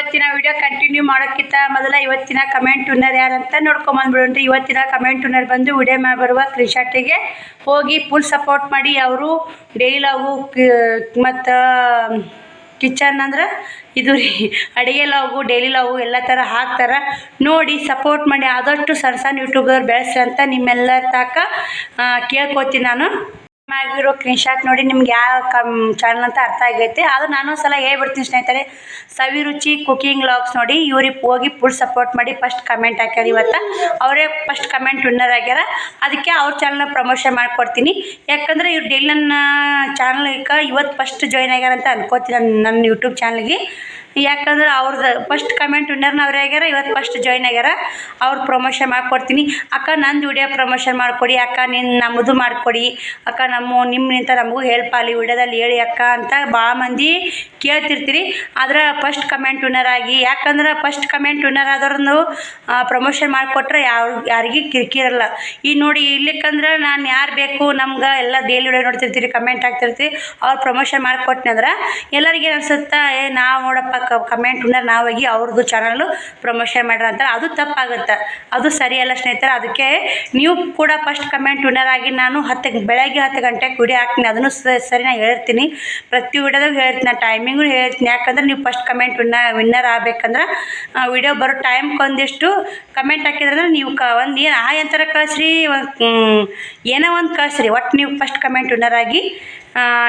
ಇವತ್ತಿನ video continue ಮಾಡೋಕ್ಕಿಂತ ಮೊದಲ ಇವತ್ತಿನ ಕಮೆಂಟ್ ಉನ್ನರ್ ಯಾರಂತ ನೋಡ್ಕೊಂಬಂದ್ಬಿಡ್ರಿ ಇವತ್ತಿನ ಕಮೆಂಟ್ ಉನ್ನರ್ ಬಂದು ವಿಡಿಯೋ ಮಾಡಿ ಬರುವ ಕ್ರಿಶಾಟಿಗೆ ಹೋಗಿ ಫುಲ್ ಸಪೋರ್ಟ್ ಮಾಡಿ ಅವರು ಡೈಲಿ ಅವು ಮತ್ತು ಕಿಚನ್ ಅಂದ್ರೆ ಇದು ರೀ, ಅಡುಗೆ ಲಾವು ಡೈಲಿ ಲಾವು ಎಲ್ಲ ಥರ ಹಾಕ್ತಾರೆ. ನೋಡಿ ಸಪೋರ್ಟ್ ಮಾಡಿ ಆದಷ್ಟು ಸಣ್ಣ ಸಣ್ಣ ಯೂಟ್ಯೂಬರ್ ಬೆಳೆಸಿ ಅಂತ ನಿಮ್ಮೆಲ್ಲ ತಾಕ ಕೇಳ್ಕೊತೀನಿ ನಾನು. ಆಗಿರೋ ಸ್ಕ್ರೀನ್ಶಾಟ್ ನೋಡಿ ನಿಮ್ಗೆ ಯಾವ ಕಮ್ ಚಾನಲ್ ಅಂತ ಅರ್ಥ ಆಗೈತೆ. ಅದು ನಾನು ಸಲ ಹೇಳ್ಬಿಡ್ತೀನಿ ಸ್ನೇಹಿತರೆ ಸವಿ ರುಚಿ ಕುಕಿಂಗ್ ಲಾಗ್ಸ್ ನೋಡಿ, ಇವ್ರಿಗೆ ಹೋಗಿ ಫುಲ್ ಸಪೋರ್ಟ್ ಮಾಡಿ ಫಸ್ಟ್ ಕಮೆಂಟ್ ಹಾಕ್ಯಾರ ಇವತ್ತು. ಅವರೇ ಫಸ್ಟ್ ಕಮೆಂಟ್ ವಿನ್ನರ್ ಆಗ್ಯಾರ. ಅದಕ್ಕೆ ಅವ್ರ ಚಾನಲ್ನ ಪ್ರಮೋಷನ್ ಮಾಡಿಕೊಡ್ತೀನಿ. ಯಾಕಂದರೆ ಇವ್ರು ಡೈಲಿ ನನ್ನ ಚಾನಲ್ಗೆ ಇವತ್ತು ಫಸ್ಟ್ ಜಾಯ್ನ್ ಆಗ್ಯಾರ ಅಂತ ಅನ್ಕೋತೀನಿ ನನ್ನ ಯೂಟ್ಯೂಬ್ ಚಾನಲ್ಗೆ ಯಾಕಂದ್ರೆ ಅವ್ರದ್ದು ಫಸ್ಟ್ ಕಮೆಂಟ್ ವಿನ್ನರ್ನ ಅವ್ರೇ ಆಗ್ಯಾರ ಇವತ್ತು ಫಸ್ಟ್ ಜಾಯ್ನ್ ಆಗ್ಯಾರ. ಅವ್ರ ಪ್ರಮೋಷನ್ ಮಾಡಿಕೊಡ್ತೀನಿ. ಅಕ್ಕ, ನಂದು ವಿಡಿಯೋ ಪ್ರಮೋಷನ್ ಮಾಡಿಕೊಡಿ. ಅಕ್ಕ ನಿನ್ನ ನಮ್ಮದು ಮಾಡಿಕೊಡಿ. ಅಕ್ಕ, ನಮ್ಮ ನಿಮ್ಮಿಂದ ನಮಗೂ ಹೆಲ್ಪ್ ಆಗಲಿ, ವಿಡಿಯೋದಲ್ಲಿ ಹೇಳಿ ಅಕ್ಕ ಅಂತ ಭಾಳ ಮಂದಿ ಕೇಳ್ತಿರ್ತೀರಿ. ಆದ್ರೆ ಫಸ್ಟ್ ಕಮೆಂಟ್ ವಿನ್ನರ್ ಆಗಿ, ಯಾಕಂದ್ರೆ ಫಸ್ಟ್ ಕಮೆಂಟ್ ವಿನ್ನರ್ ಆದವ್ರನ್ನು ಪ್ರಮೋಷನ್ ಮಾಡಿಕೊಟ್ರೆ ಯಾವ, ಯಾರಿಗೂ ಕಿರಿಕಿರಲ್ಲ ಈಗ ನೋಡಿ ಇರ್ಲಿಕ್ಕಂದ್ರೆ ನಾನು ಯಾರು ಬೇಕು, ನಮ್ಗೆ ಎಲ್ಲ ಡೈಲಿ ವಿಡಿಯೋ ನೋಡ್ತಿರ್ತೀರಿ ಕಮೆಂಟ್ ಹಾಕ್ತಿರ್ತೀವಿ ಅವ್ರು ಪ್ರಮೋಷನ್ ಮಾಡಿಕೊಟ್ನಂದ್ರೆ ಎಲ್ಲರಿಗೆ ಅನ್ಸುತ್ತಾ, ಏ, ನಾವು ನೋಡಪ್ಪ ಕಮೆಂಟ್ ನಾವಾಗಿ ಅವ್ರದ್ದು ಚಾನಲ್ಲು ಪ್ರಮೋಷನ್ ಮಾಡ್ರಿ ಅಂತಾರೆ ಅದು ತಪ್ಪಾಗುತ್ತೆ. ಅದು ಸರಿಯಲ್ಲ ಸ್ನೇಹಿತರೆ, ಅದಕ್ಕೆ ನೀವು ಕೂಡ ಫಸ್ಟ್ ಕಮೆಂಟ್ ವಿನ್ನರ್ ಆಗಿ ನಾನು ಹತ್ತು, ಬೆಳಗ್ಗೆ ಹತ್ತು ಗಂಟೆಗೆ ವಿಡಿಯೋ ಹಾಕ್ತೀನಿ. ಅದನ್ನು ಸರಿ ನಾನು ಹೇಳ್ತೀನಿ. ಪ್ರತಿ ವಿಡಿಯೋದಾಗ ಹೇಳ್ತೀನಿ. ನಾನು ಟೈಮಿಂಗು ಹೇಳ್ತೀನಿ. ಯಾಕಂದ್ರೆ ನೀವು ಫಸ್ಟ್ ಕಮೆಂಟ್ ವಿನ್ನ ವಿನ್ನರ್ ಆಗ್ಬೇಕಂದ್ರೆ ವಿಡಿಯೋ ಬರೋ ಟೈಮ್ಗೆ ಒಂದಿಷ್ಟು ಕಮೆಂಟ್ ಹಾಕಿದ್ರೆ ನೀವು ಕ, ಒಂದು ಏನು, ಆ ಯಂತ್ರ ಕಳಿಸ್ರಿ ಏನೋ ಒಂದು ಕಳಿಸ್ರಿ. ಒಟ್ಟು ನೀವು ಫಸ್ಟ್ ಕಮೆಂಟ್ ವಿನ್ನರ್ ಆಗಿ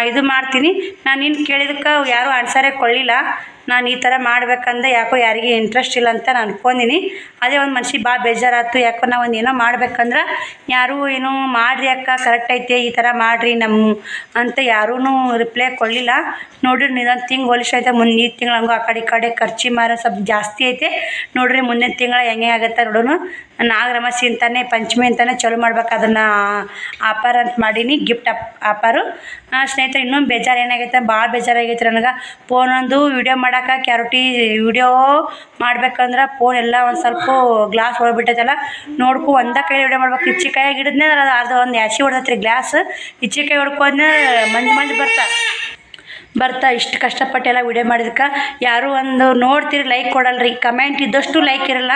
ಇದು ಮಾಡ್ತೀನಿ. ನಾನು ನಿನ್ನ ಕೇಳಿದಕ್ಕೆ ಯಾರೂ ಆನ್ಸರೇ ಕೊಡಲಿಲ್ಲ. ನಾನು ಈ ಥರ ಮಾಡ್ಬೇಕಂದ್ರೆ ಯಾಕೋ ಯಾರಿಗೆ ಇಂಟ್ರೆಸ್ಟ್ ಇಲ್ಲ ಅಂತ ನಾನು ಅನ್ಕೊಂಡಿನಿ. ಅದೇ ಒಂದು ಮನ್ಸಿಗೆ ಭಾಳ ಬೇಜಾರಾಯ್ತು. ಯಾಕೋ ನಾವು ಒಂದು ಏನೋ ಮಾಡ್ಬೇಕಂದ್ರೆ ಯಾರೂ ಏನೋ ಮಾಡಿರಿ ಅಕ್ಕ ಕರೆಕ್ಟ್ ಐತೆ, ಈ ಥರ ಮಾಡಿರಿ ನಮ್ಮ ಅಂತ ಯಾರೂ ರಿಪ್ಲೈ ಕೊಡಲಿಲ್ಲ. ನೋಡಿರಿ ನಿಧಾನ ತಿಂಗ್ ಹೋಲಿಸ್ ಐತೆ ಈ ತಿಂಗಳು ಹಂಗೋ ಆ ಕಡೆ ಈ ಕಡೆ ಖರ್ಚು ಮಾರೋ ಸ್ವಲ್ಪ ಜಾಸ್ತಿ ಐತೆ. ನೋಡಿರಿ ಮುಂದಿನ ತಿಂಗಳು ಹೆಂಗೆ ಆಗುತ್ತೆ ನೋಡೋಣ ನಾಗರಮಸಿ ಅಂತಾನೆ, ಪಂಚಮಿ ಅಂತಾನೆ ಚಲೋ ಮಾಡ್ಬೇಕು. ಅದನ್ನು ಆಫರ್ ಅಂತ ಮಾಡೀನಿ ಗಿಫ್ಟ್ ಅಪ್ ಆಫರು ಸ್ನೇಹಿತರೆ, ಇನ್ನೊಂದು ಬೇಜಾರು ಏನಾಗೈತೆ ಭಾಳ ಬೇಜಾರಾಗೈತೆ ನನಗೆ. ಫೋನೊಂದು ವಿಡಿಯೋ ಮಾಡೋಕೆ ಕ್ಯಾರಟಿ ವಿಡಿಯೋ ಮಾಡ್ಬೇಕಂದ್ರೆ ಫೋನ್ ಎಲ್ಲ ಒಂದು ಸ್ವಲ್ಪ ಗ್ಲಾಸ್ ಹೊಳ್ಬಿಟ್ಟೈತಲ್ಲ ನೋಡ್ಕೊ ಒಂದೇ ಕೈ ವಿಡಿಯೋ ಮಾಡ್ಬೇಕು. ಇಚ್ಚಿ ಕೈಯಾಗ ಹಿಡಿದ್ನೇ ಅದು ಅದು ಒಂದು ಯಾಸಿ ಹೊಡೆದೈತ್ರಿ ಗ್ಲಾಸ್ ಇಚ್ಚಿ ಕೈ ಹೊಡ್ಕೊಂಡ್ರೆ ಮಂಜು ಮಂಜು ಬರ್ತಾ. ಬರ್ತಾ ಇಷ್ಟು ಕಷ್ಟಪಟ್ಟೆಲ್ಲ ವಿಡಿಯೋ ಮಾಡಿದಕ್ಕೆ ಯಾರು ಒಂದು ನೋಡ್ತೀರಿ ಲೈಕ್ ಕೊಡಲ್ರಿ. ಕಮೆಂಟ್ ಇದ್ದಷ್ಟು ಲೈಕ್ ಇರಲ್ಲ.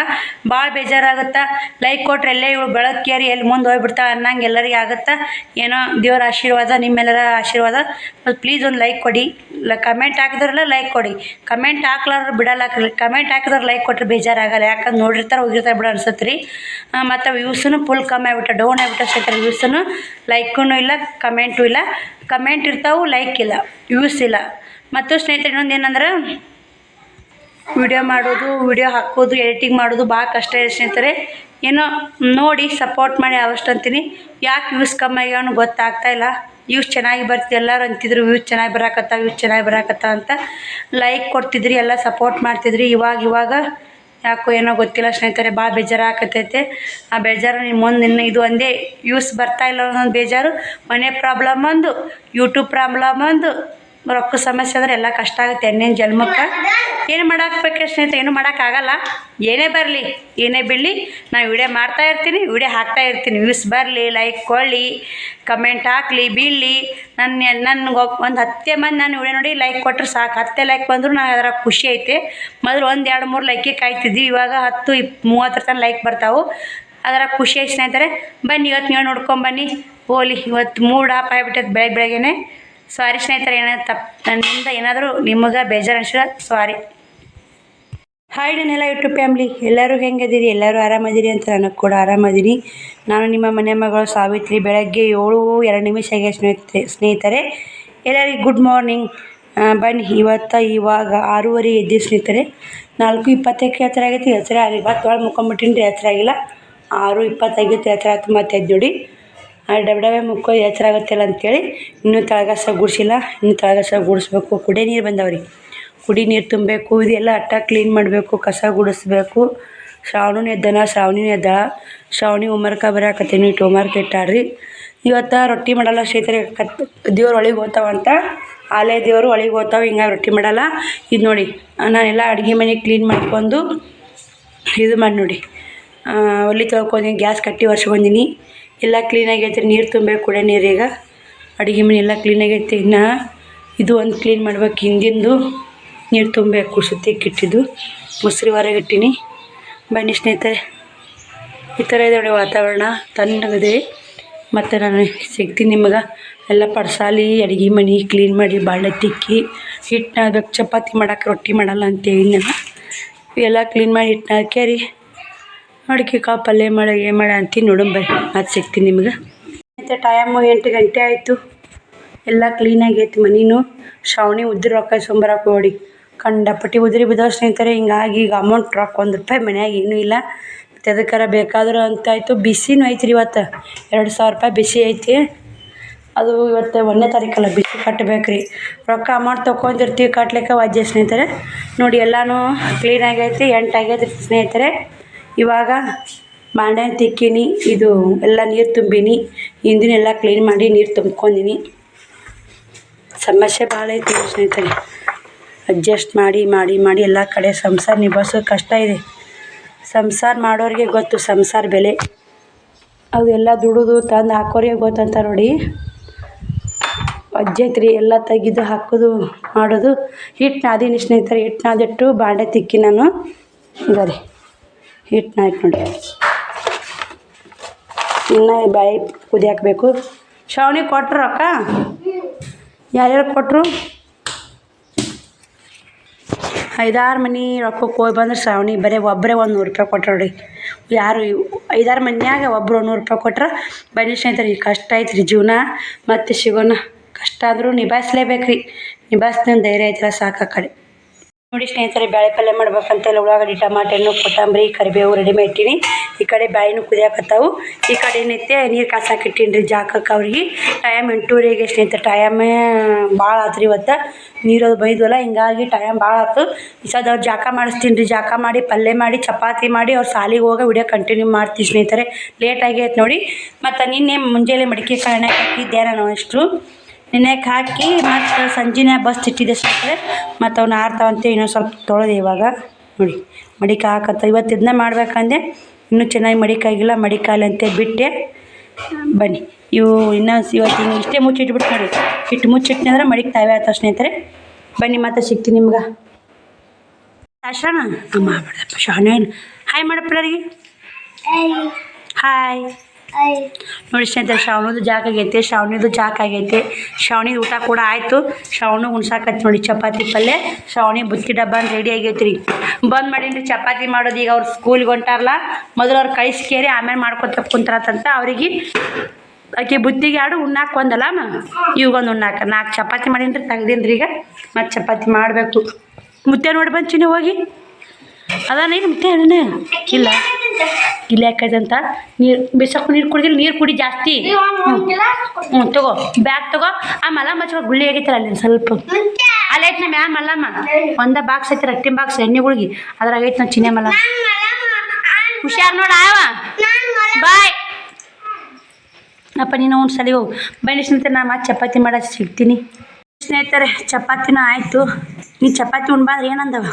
ಭಾಳ ಬೇಜಾರಾಗುತ್ತೆ. ಲೈಕ್ ಕೊಟ್ರೆ ಎಲ್ಲೇ ಇವಳು ಬೆಳಕೇರಿ ಎಲ್ಲಿ ಮುಂದೆ ಹೋಗ್ಬಿಡ್ತಾ ಅನ್ನಂಗೆ ಎಲ್ಲರಿಗೆ ಆಗುತ್ತೆ. ಏನೋ ದೇವ್ರ ಆಶೀರ್ವಾದ, ನಿಮ್ಮೆಲ್ಲರ ಆಶೀರ್ವಾದ. ಪ್ಲೀಸ್ ಒಂದು ಲೈಕ್ ಕೊಡಿ. ಲ ಕಮೆಂಟ್ ಹಾಕಿದ್ರಲ್ಲ ಲೈಕ್ ಕೊಡಿ. ಕಮೆಂಟ್ ಹಾಕ್ಲಾರ ಬಿಡಲ್ಲ. ಕಮೆಂಟ್ ಹಾಕಿದ್ರೆ ಲೈಕ್ ಕೊಟ್ಟರೆ ಬೇಜಾರಾಗಲ್ಲ. ಯಾಕಂದ್ರೆ ನೋಡಿರ್ತಾರೆ, ಹೋಗಿರ್ತಾರೆ ಬಿಡ ಅನ್ಸುತ್ತೆ ರೀ ಮತ್ತು ವ್ಯೂಸೂ ಫುಲ್ ಕಮ್ಮಿ ಆಗ್ಬಿಟ್ಟು. ಡೌನ್ ಆಗ್ಬಿಟ್ಟು ಸ್ನೇಹಿತರೆ ವ್ಯೂಸೂ ಲೈಕೂ ಇಲ್ಲ ಕಮೆಂಟು ಇಲ್ಲ. ಕಮೆಂಟ್ ಇರ್ತಾವೆ ಲೈಕ್ ಇಲ್ಲ. ವ್ಯೂಸ್ ಇಲ್ಲ ಮತ್ತು ಸ್ನೇಹಿತರೆ ಇನ್ನೊಂದು ಏನಂದ್ರೆ ವಿಡಿಯೋ ಮಾಡೋದು ವಿಡಿಯೋ ಹಾಕೋದು ಎಡಿಟಿಂಗ್ ಮಾಡೋದು ಭಾಳ ಕಷ್ಟ ಇದೆ ಸ್ನೇಹಿತರೆ. ಏನೋ ನೋಡಿ ಸಪೋರ್ಟ್ ಮಾಡಿ ಅವಷ್ಟು ಅಂತೀನಿ. ಯಾಕೆ ವ್ಯೂಸ್ ಕಮ್ಮಿ ಆಗ್ಯಾವನು ಗೊತ್ತಾಗ್ತಾ ಇಲ್ಲ. ವ್ಯೂಸ್ ಚೆನ್ನಾಗಿ ಬರ್ತಿದೆ, ಎಲ್ಲರೂ ಅಂತಿದ್ರು ವ್ಯೂಸ್ ಚೆನ್ನಾಗಿ ಬರಾಕತ್ತ ವ್ಯೂಸ್ ಚೆನ್ನಾಗಿ ಬರಾಕತ್ತ ಅಂತ. ಲೈಕ್ ಕೊಡ್ತಿದ್ರಿ, ಎಲ್ಲ ಸಪೋರ್ಟ್ ಮಾಡ್ತಿದ್ರಿ. ಇವಾಗ ಇವಾಗ ಯಾಕೋ ಏನೋ ಗೊತ್ತಿಲ್ಲ ಸ್ನೇಹಿತರೆ ಭಾಳ ಬೇಜಾರು ಆಕತೈತೆ ಆ ಬೇಜಾರು ನಿಮ್ಮ ಮುಂದೆ ಇನ್ನು ಇದು ಒಂದೇ ಯೂಸ್ ಬರ್ತಾ ಇಲ್ಲ ಅನ್ನೋದು ಬೇಜಾರು. ಮನೆ ಪ್ರಾಬ್ಲಮ್ ಒಂದು ಯೂಟ್ಯೂಬ್ ಪ್ರಾಬ್ಲಮ್ ಒಂದು ರೊಕ್ಕ ಸಮಸ್ಯೆ ಅಂದ್ರೆ ಎಲ್ಲ ಕಷ್ಟ ಆಗುತ್ತೆ. ಹೆಣ್ಣಿನ ಜನ್ಮಕ್ಕೆ ಏನು ಮಾಡಾಕ್ಬೇಕು ಸ್ನೇಹಿತರೆ? ಏನು ಮಾಡೋಕ್ಕಾಗಲ್ಲ ಏನೇ ಬರಲಿ, ಏನೇ ಬೀಳಲಿ ನಾನು ವಿಡಿಯೋ ಮಾಡ್ತಾ ಇರ್ತೀನಿ, ವಿಡಿಯೋ ಹಾಕ್ತಾ ಇರ್ತೀನಿ. ವ್ಯೂಸ್ ಬರಲಿ ಲೈಕ್ ಕೊಳ್ಳಿ ಕಮೆಂಟ್ ಹಾಕ್ಲಿ, ಬೀಳಲಿ. ನನ್ನ ನನ್ಗೆ ಒಂದು ಹತ್ತೆ ಮಂದಿ ನಾನು ವಿಡಿಯೋ ನೋಡಿ ಲೈಕ್ ಕೊಟ್ಟರೆ ಸಾಕು. ಹತ್ತೆ ಲೈಕ್ ಬಂದರೂ ನಾನು ಅದರ ಖುಷಿ ಐತೆ. ಮೊದಲು ಒಂದು ಎರಡು ಮೂರು ಲೈಕಿಗೆ ಕಾಯ್ತಿದ್ವಿ. ಇವಾಗ ಹತ್ತು, ಇಪ್ ಮೂವತ್ತರ ತನಕ ಲೈಕ್ ಬರ್ತಾವೆ. ಅದರ ಖುಷಿ ಐತೆ ಸ್ನೇಹಿತರೆ. ಬನ್ನಿ, ಇವತ್ತು ನೀವು ನೋಡ್ಕೊಂಬನ್ನಿ ಹೋಲಿ, ಇವತ್ತು ಮೂಡ್ ಆಪ್ ಆಗಿಬಿಟ್ಟೈತೆ ಬೆಳಗ್ಗೆ ಬೆಳಗ್ಗೆನೆ. ಸಾರಿ ಸ್ನೇಹಿತರೆ ಏನಾದ್ರು ತಪ್ಪು ನನ್ನಿಂದ ಏನಾದರೂ ನಿಮಗೆ ಬೇಜಾರು ಅನ್ಸಿದ್ರೆ ಸಾರಿ ಹಾಯ್ ನನ್ನೆಲ್ಲ ಯೂಟ್ಯೂಬ್ ಫ್ಯಾಮ್ಲಿ ಎಲ್ಲರೂ ಹೆಂಗದಿರಿ ಎಲ್ಲರೂ ಆರಾಮದಿರಿ ಅಂತ ನನಗೆ ಕೂಡ ಆರಾಮದಿರಿ. ನಾನು ನಿಮ್ಮ ಮನೆ ಮಗಳು ಸಾವಿತ್ರಿ. ಬೆಳಗ್ಗೆ ಏಳು ಎರಡು ನಿಮಿಷ ಆಗಿದೆ ಸ್ನೇಹಿತರೆ ಸ್ನೇಹಿತರೆ. ಎಲ್ಲರಿಗೂ ಗುಡ್ ಮಾರ್ನಿಂಗ್ ಬನ್ನಿ, ಇವತ್ತು ಇವಾಗ ಆರೂವರೆ ಎದ್ದು ಸ್ನೇಹಿತರೆ. ನಾಲ್ಕು ಇಪ್ಪತ್ತಕ್ಕೆ ಹತ್ತಿರ ಆಗೈತಿ. ಹೆಸರೇ ಆಗಲಿ. ಇವತ್ತು ಒಳಗೆ ಮುಕ್ಕೊಂಬಿಟ್ಟಿನಿ ರೀ ಹೆಸರು ಆಗಿಲ್ಲ. ಆರು ಇಪ್ಪತ್ತೈದು ಎತ್ತರ ಆಯ್ತು, ಮತ್ತೆ ಎದ್ದು ನೋಡಿ. ಡಬ ಡಬೆ ಮುಕ್ಕೋ ಎಚ್ಚರ ಆಗುತ್ತಿಲ್ಲ ಅಂತೇಳಿ ಇನ್ನೂ ತಳಗಸ ಗುಡಿಸಿಲ್ಲ, ಇನ್ನೂ ತಳಗಸ ಗುಡಿಸ್ಬೇಕು. ಕುಡಿ ನೀರು ಬಂದವ್ರಿ. ಕುಡಿ ನೀರು ತುಂಬಬೇಕು, ಇದೆಲ್ಲ ಅಟ್ಟ ಕ್ಲೀನ್ ಮಾಡಬೇಕು, ಕಸ ಗುಡಿಸ್ಬೇಕು. ಶ್ರಾವಣನ ಎದ್ದನ ಶ್ರಾವಣಿ ಎದ್ದ. ಶ್ರಾವಣಿ ಹೋಮ್ವರ್ಕ ಬರಾಕತ್ತೀನಿ, ಇಟ್ಟು ಹೋಮ್ವರ್ಕ್ ಇಟ್ಟಾಳ್ರಿ ಇವತ್ತು ರೊಟ್ಟಿ ಮಾಡಲ್ಲ ಸ್ನೇಹಿತರೆ ಕತ್, ದೇವ್ರ ಒಳಗೆ ಹೋಗ್ತಾವಂತ ಆಲೆ ದೇವರು ಒಳಗೆ ಹೋಗ್ತಾವೆ ಹಿಂಗೆ ರೊಟ್ಟಿ ಮಾಡಲ್ಲ. ಇದು ನೋಡಿ, ನಾನೆಲ್ಲ ಅಡುಗೆ ಮನೆ ಕ್ಲೀನ್ ಮಾಡ್ಕೊಂಡು ಇದು ಮಾಡಿ ನೋಡಿ. ಒಲೆ ತೊಳ್ಕೊಂಡೀನಿ ಗ್ಯಾಸ್ ಕಟ್ಟಿ ಒರ್ಸ್ಕೊಂಡೀನಿ ಎಲ್ಲ ಕ್ಲೀನ್ ಆಗೈತೆ ನೀರು ತುಂಬಬೇಕು ಕುಡಿಯೋ ನೀರೀಗ ಅಡುಗೆ ಮನೆ ಎಲ್ಲ ಕ್ಲೀನ್ ಆಗೈತೆ ಇನ್ನು ಇದು ಒಂದು ಕ್ಲೀನ್ ಮಾಡ್ಬೇಕು ಹಿಂದಿಂದು. ನೀರು ತುಂಬಬೇಕು ಕಿಟ್ಟಿದು ಮೊಸರು ಹೊರಗೆ ಇಟ್ಟೀನಿ. ಬನ್ನಿ ಸ್ನೇಹಿತರೆ. ಈ ಥರ ಇದೆ ವಾತಾವರಣ. ತಣ್ಣಗಿದೆ. ಮತ್ತು ನಾನು ಸಿಗ್ತೀನಿ ನಿಮಗೆ. ಎಲ್ಲ ಪಡ್ಸಾಲಿ, ಅಡುಗೆ ಮನೆ ಕ್ಲೀನ್ ಮಾಡಿ, ಬಾಳೆ ತಿಕ್ಕಿ ಹಿಟ್ಟನ್ನ ಅದಕ್ಕೆ ಚಪಾತಿ ಮಾಡಕ್ಕೆ ರೊಟ್ಟಿ ಮಾಡಲ್ಲ ಅಂತ ಹೇಳಿದ್ನಲ್ಲ ಎಲ್ಲ ಕ್ಲೀನ್ ಮಾಡಿ ಹಿಟ್ಟನ್ನ ನಾದ್ಕ್ಯಾರಿ ಅಡುಗೆ ಕಾಳು ಪಲ್ಯ ಮಾಡ ಏನು ಮಾಡ ಅಂತೀನಿ ಬರ್ರಿ ಮತ್ತೆ ಸಿಗ್ತೀನಿ ನಿಮ್ಗೆ. ಮತ್ತು ಟೈಮು ಎಂಟು ಗಂಟೆ ಆಯಿತು. ಎಲ್ಲ ಕ್ಲೀನಾಗಿ ಐತಿ ಮನಿನೂ. ಶ್ರಾವಣಿ ಉದ್ರಿ ರೊಕ್ಕ ಇಸ್ಕೊಂಬರಕ್ಕೆ ನೋಡಿ. ಕಂಡಪಟ್ಟಿ ಉದ್ರಿ ಬಿದ್ದಾವ ಸ್ನೇಹಿತರೆ, ಹಿಂಗಾಗಿ ಈಗ ಅಮೌಂಟ್ ರೊಕ್ಕ ಒಂದು ರೂಪಾಯಿ ಮನ್ಯಾಗ ಏನೂ ಇಲ್ಲ. ಮತ್ತು ಅದಕ್ಕಾರ ಬೇಕಾದ್ರೆ ಅಂತಾಯ್ತು ಬಿಸಿನೂ ಐತ್ರಿ ಇವತ್ತು. ಎರಡು ಸಾವಿರ ರೂಪಾಯಿ ಬಿಸಿ ಐತಿ. ಅದು ಇವತ್ತು ಒಂದನೇ ತಾರೀಕಲ್ಲ ಬಿಸಿ ಕಟ್ಟಬೇಕ್ರಿ ರೊಕ್ಕ ಅಮೌಂಟ್ ತೊಗೊಂಡಿರ್ತೀವಿ ಕಟ್ಲಿಕ್ಕೆ ವಾಜ್ಯ ಸ್ನೇಹಿತರೆ. ನೋಡಿ, ಎಲ್ಲನೂ ಕ್ಲೀನಾಗೈತಿ ಎಂಟಾಗೈತಿ ಸ್ನೇಹಿತರೆ. ಇವಾಗ ಬಾಂಡೆ ತಿಕ್ಕೀನಿ, ಇದು ಎಲ್ಲ ನೀರು ತುಂಬಿನಿ, ಹಿಂದಿನೆಲ್ಲ ಕ್ಲೀನ್ ಮಾಡಿ ನೀರು ತುಂಬ್ಕೊಂಡಿನಿ. ಸಮಸ್ಯೆ ಭಾಳ ಐತಿ ಸ್ನೇಹಿತರೆ. ಅಡ್ಜಸ್ಟ್ ಮಾಡಿ ಮಾಡಿ ಮಾಡಿ ಎಲ್ಲ ಕಡೆ ಸಂಸಾರ ನಿಭಾಯಿಸೋದು ಕಷ್ಟ ಇದೆ. ಸಂಸಾರ ಮಾಡೋರಿಗೆ ಗೊತ್ತು ಸಂಸಾರ ಬೆಲೆ. ಅದೆಲ್ಲ ದುಡಿದು ತಂದು ಹಾಕೋರಿಗೆ ಗೊತ್ತಂತ ನೋಡಿ. ಅಜ್ಜೈತ್ರಿ ಎಲ್ಲ ತೆಗೆದು ಹಾಕೋದು, ಮಾಡೋದು. ಹಿಟ್ಟು ನಾದಿನಿ ಸ್ನೇಹಿತರೆ ಹಿಟ್ಟು ನಾದಿಟ್ಟು ಬಾಂಡೆ ತಿಕ್ಕಿ ನಾನು. ಇದಾರೆ ಹಿಟ್ಟು ನಾಯ್ತು ನೋಡಿ. ಇನ್ನು ಬಾಯಿ ಕುದಿ ಹಾಕಬೇಕು. ಶಾವಣಿ ಕೊಟ್ರು ರೊಕ್ಕ ಯಾರ್ಯಾರು ಕೊಟ್ಟರು ಐದಾರು ಮನೆ ರೊಕ್ಕಕ್ಕೆ ಹೋಗಿ ಬಂದ್ರೆ ಶ್ರಾವಣಿ ಬರೀ ಒಬ್ಬರೇ ಒಂದು ನೂರು ರೂಪಾಯಿ ಕೊಟ್ಟರು ನೋಡಿ. ಯಾರು ಐದಾರು ಮನೆಯಾಗ ಒಬ್ಬರು ನೂರು ರೂಪಾಯಿ ಕೊಟ್ರೆ ಬನ್ನಿ ಸ್ನೇಹಿತರೆ, ಈ ಕಷ್ಟ ಐತ್ರಿ ಜೀವನ. ಮತ್ತೆ ಸಿಗೋಣ ಕಷ್ಟ ಆದರೂ ನಿಭಾಯಿಸ್ಲೇಬೇಕು ರೀ ನಿಭಾಯಿಸ್ತೇನೆ ಧೈರ್ಯ ಐತಿಲ್ಲ ಸಾಕು ಆ ಕಡೆ. ನೋಡಿ ಸ್ನೇಹಿತರೆ ಬೇಳೆ ಪಲ್ಯ ಮಾಡ್ಬೇಕಂತೆಲ್ಲ ಉಳ್ಳಾಗಡ್ಡಿ, ಟಮಾಟೆ, ಹಣ್ಣು, ಕೊತ್ತಂಬರಿ, ಕರಿಬೇವು ರೆಡಿ ಮಾಡಿಟ್ಟಿನಿ ಈ ಕಡೆ ಬ್ಯಾಳಿನೂ ಕುದಿಯಾಕತ್ತಾವು. ಈ ಕಡೆ ಏನೈತೆ, ನೀರು ಕಾಸಾಕಿಟ್ಟಿನ್ರಿ ರೀ ಜಾಕಕ್ಕೆ ಅವ್ರಿಗೆ. ಟೈಮ್ ಎಂಟೂವರೆಗೆ ಸ್ನೇಹಿತರೆ ಟೈಮ್ ಭಾಳ ಆತ್ರಿ ಇವತ್ತು. ನೀರದು ಬೈದ್ವಲ್ಲ, ಹಿಂಗಾಗಿ ಟೈಮ್ ಭಾಳ ಆಯ್ತು ಸದ್ ಅವ್ರು ಜಾಕ ಮಾಡಿಸ್ತೀನಿ ರೀ ಜಾಕ ಮಾಡಿ, ಪಲ್ಯ ಮಾಡಿ, ಚಪಾತಿ ಮಾಡಿ, ಅವ್ರು ಸಾಲಿಗೆ ಹೋಗಿ ವಿಡಿಯೋ ಕಂಟಿನ್ಯೂ ಮಾಡ್ತೀವಿ ಸ್ನೇಹಿತರೆ. ಲೇಟಾಗಿ ಆಯ್ತು ನೋಡಿ. ಮತ್ತು ನಿನ್ನೆ ಮುಂಜಾನೆ ಮಡಿಕೆ ಕಾರಣ ಹಾಕಿದ್ದೆ ನಾನು ಅಷ್ಟು. ನೆನೆಯಕ್ಕೆ ಹಾಕಿ ಮತ್ತು ಸಂಜೆನೇ ಬಸ್ ಇಟ್ಟಿದ್ದೆ ಸ್ನೇಹಿತರೆ ಮತ್ತು ಅವ್ನು ಆರ್ತಾವಂತೆ ಇನ್ನೊಂದು ಸ್ವಲ್ಪ ತೊಳೆದೆ ಇವಾಗ. ನೋಡಿ ಮಡಿಕೆ ಹಾಕತ್ತ. ಇವತ್ತು ಇದನ್ನ ಮಾಡ್ಬೇಕಂದೆ ಇನ್ನೂ ಚೆನ್ನಾಗಿ ಮಡಿಕಾಗಿಲ್ಲ ಮಡಿಕಾಲಂತೆ ಅಂತ ಬಿಟ್ಟೆ. ಬನ್ನಿ. ಇವು ಇನ್ನೊಂದು ಇವತ್ತು ಇನ್ನು ಇಷ್ಟೇ ಮುಚ್ಚಿಟ್ಬಿಟ್ಟು ನೋಡಿ. ಇಟ್ಟು ಮುಚ್ಚಿಟ್ನಿ ಅಂದ್ರೆ ಮಡಿಕೆ ತಾವೇ ಆಯ್ತು ಸ್ನೇಹಿತರೆ ಬನ್ನಿ ಮತ್ತೆ ಸಿಗ್ತೀನಿ ನಿಮ್ಗೆ. ಶಾಣ ಮಾಡ್ದಪ್ಪ ಶಾಣ. ಹಾಯ್ ಮಾಡಪ್ಪ ಎಲ್ಲರಿಗೆ. ಹಾಯ್ ನೋಡಿ ಸ್ನೇಹಿತರೆ ಶ್ರಾವಣದು ಜಾಕ ಆಗೈತೆ, ಶ್ರಾವಣಿದು ಜಾಕ ಆಗೈತೆ. ಶ್ರಾವಣಿದು ಊಟ ಕೂಡ ಆಯಿತು. ಶ್ರಾವಣಿ ಉಣ್ಸಾಕತ್ತಿ ನೋಡಿ ಚಪಾತಿ ಪಲ್ಯ. ಶ್ರಾವಣಿ ಬುತ್ತಿ ಡಬ್ಬ ಅಂತ ರೆಡಿ ಆಗೈತೆ ರೀ ಬಂದ್ ಮಾಡೀನಿ ಚಪಾತಿ ಮಾಡೋದು ಈಗ ಅವ್ರು ಸ್ಕೂಲ್ಗೆ ಹೊಂಟಾರಲ್ಲ, ಮೊದಲು ಅವ್ರು ಕಳಿಸ್ಕೇರಿ ಆಮೇಲೆ ಮಾಡ್ಕೊತ ಕುಂತಾರಂತ ಅವ್ರಿಗೆ ಆಕೆ ಬುತ್ತಿಗೆ ಆಡು, ಉಣ್ಣಾಕ ಒಂದಲ್ಲ ಇವಾಗೊಂದು ಉಣ್ಣಾಕ. ನಾಲ್ಕು ಚಪಾತಿ ಮಾಡೀನಿ ರೀ ತೆಗ್ದೀನಿ ಈಗ. ಮತ್ತು ಚಪಾತಿ ಮಾಡಬೇಕು. ಮುತ್ತೆ ನೋಡಿ ಬಂದು ಚಿನ್ನ ಹೋಗಿ. ಅದನ್ನ ಈಗ ಮುತ್ತೆ ಅಣ್ಣನೇ? ಇಲ್ಲ. ಇಲ್ಲ ಹಾಕೈತಂತ ನೀರು ಬಿಸಾಕು ನೀರು ಕುಡಿದಿಲ್ಲ ನೀರು ಕುಡಿ ಜಾಸ್ತಿ. ಹ್ಞೂ ತಗೋ ಬ್ಯಾಗ್ ತಗೋ. ಆ ಮಲಮ್ಮ ಹಚ್ಕೊ ಗುಳ್ಳಿ ಆಗೈತಲ್ಲ ಅಲ್ಲಿ ಸ್ವಲ್ಪ. ಅಲ್ಲಿ ಐತೆ ನಮ್ಮ ಮ್ಯಾಮ್ ಮಲ್ಲಮ್ಮ ಒಂದ ಬಾಕ್ಸ್ ಐತಿ ರಟ್ಟಿನ ಬಾಕ್ಸ್ ಎಣ್ಣೆಗಳಿಗೆ ಅದ್ರಾಗ ಐತೆ ನಾವು ಚಿನ್ನೆ ಮಲ್ಲ ಹುಷಾರ್ ನೋಡ ಆವ ಬಾಯ್. ಅಪ್ಪ ನೀನು ಒಂದು ಸಲ ಹೋಗು. ಬನ್ನಿ ಸ್ನೇಹಿತರೆ ನಾ ಮತ್ತೆ ಚಪಾತಿ ಮಾಡೋದು ಸಿಗ್ತೀನಿ. ಸ್ನೇಹಿತರೆ ಚಪಾತಿನ ಆಯಿತು. ನೀ ಚಪಾತಿ ಉಣ್ಬಾದ್ರೆ ಏನಂದವ?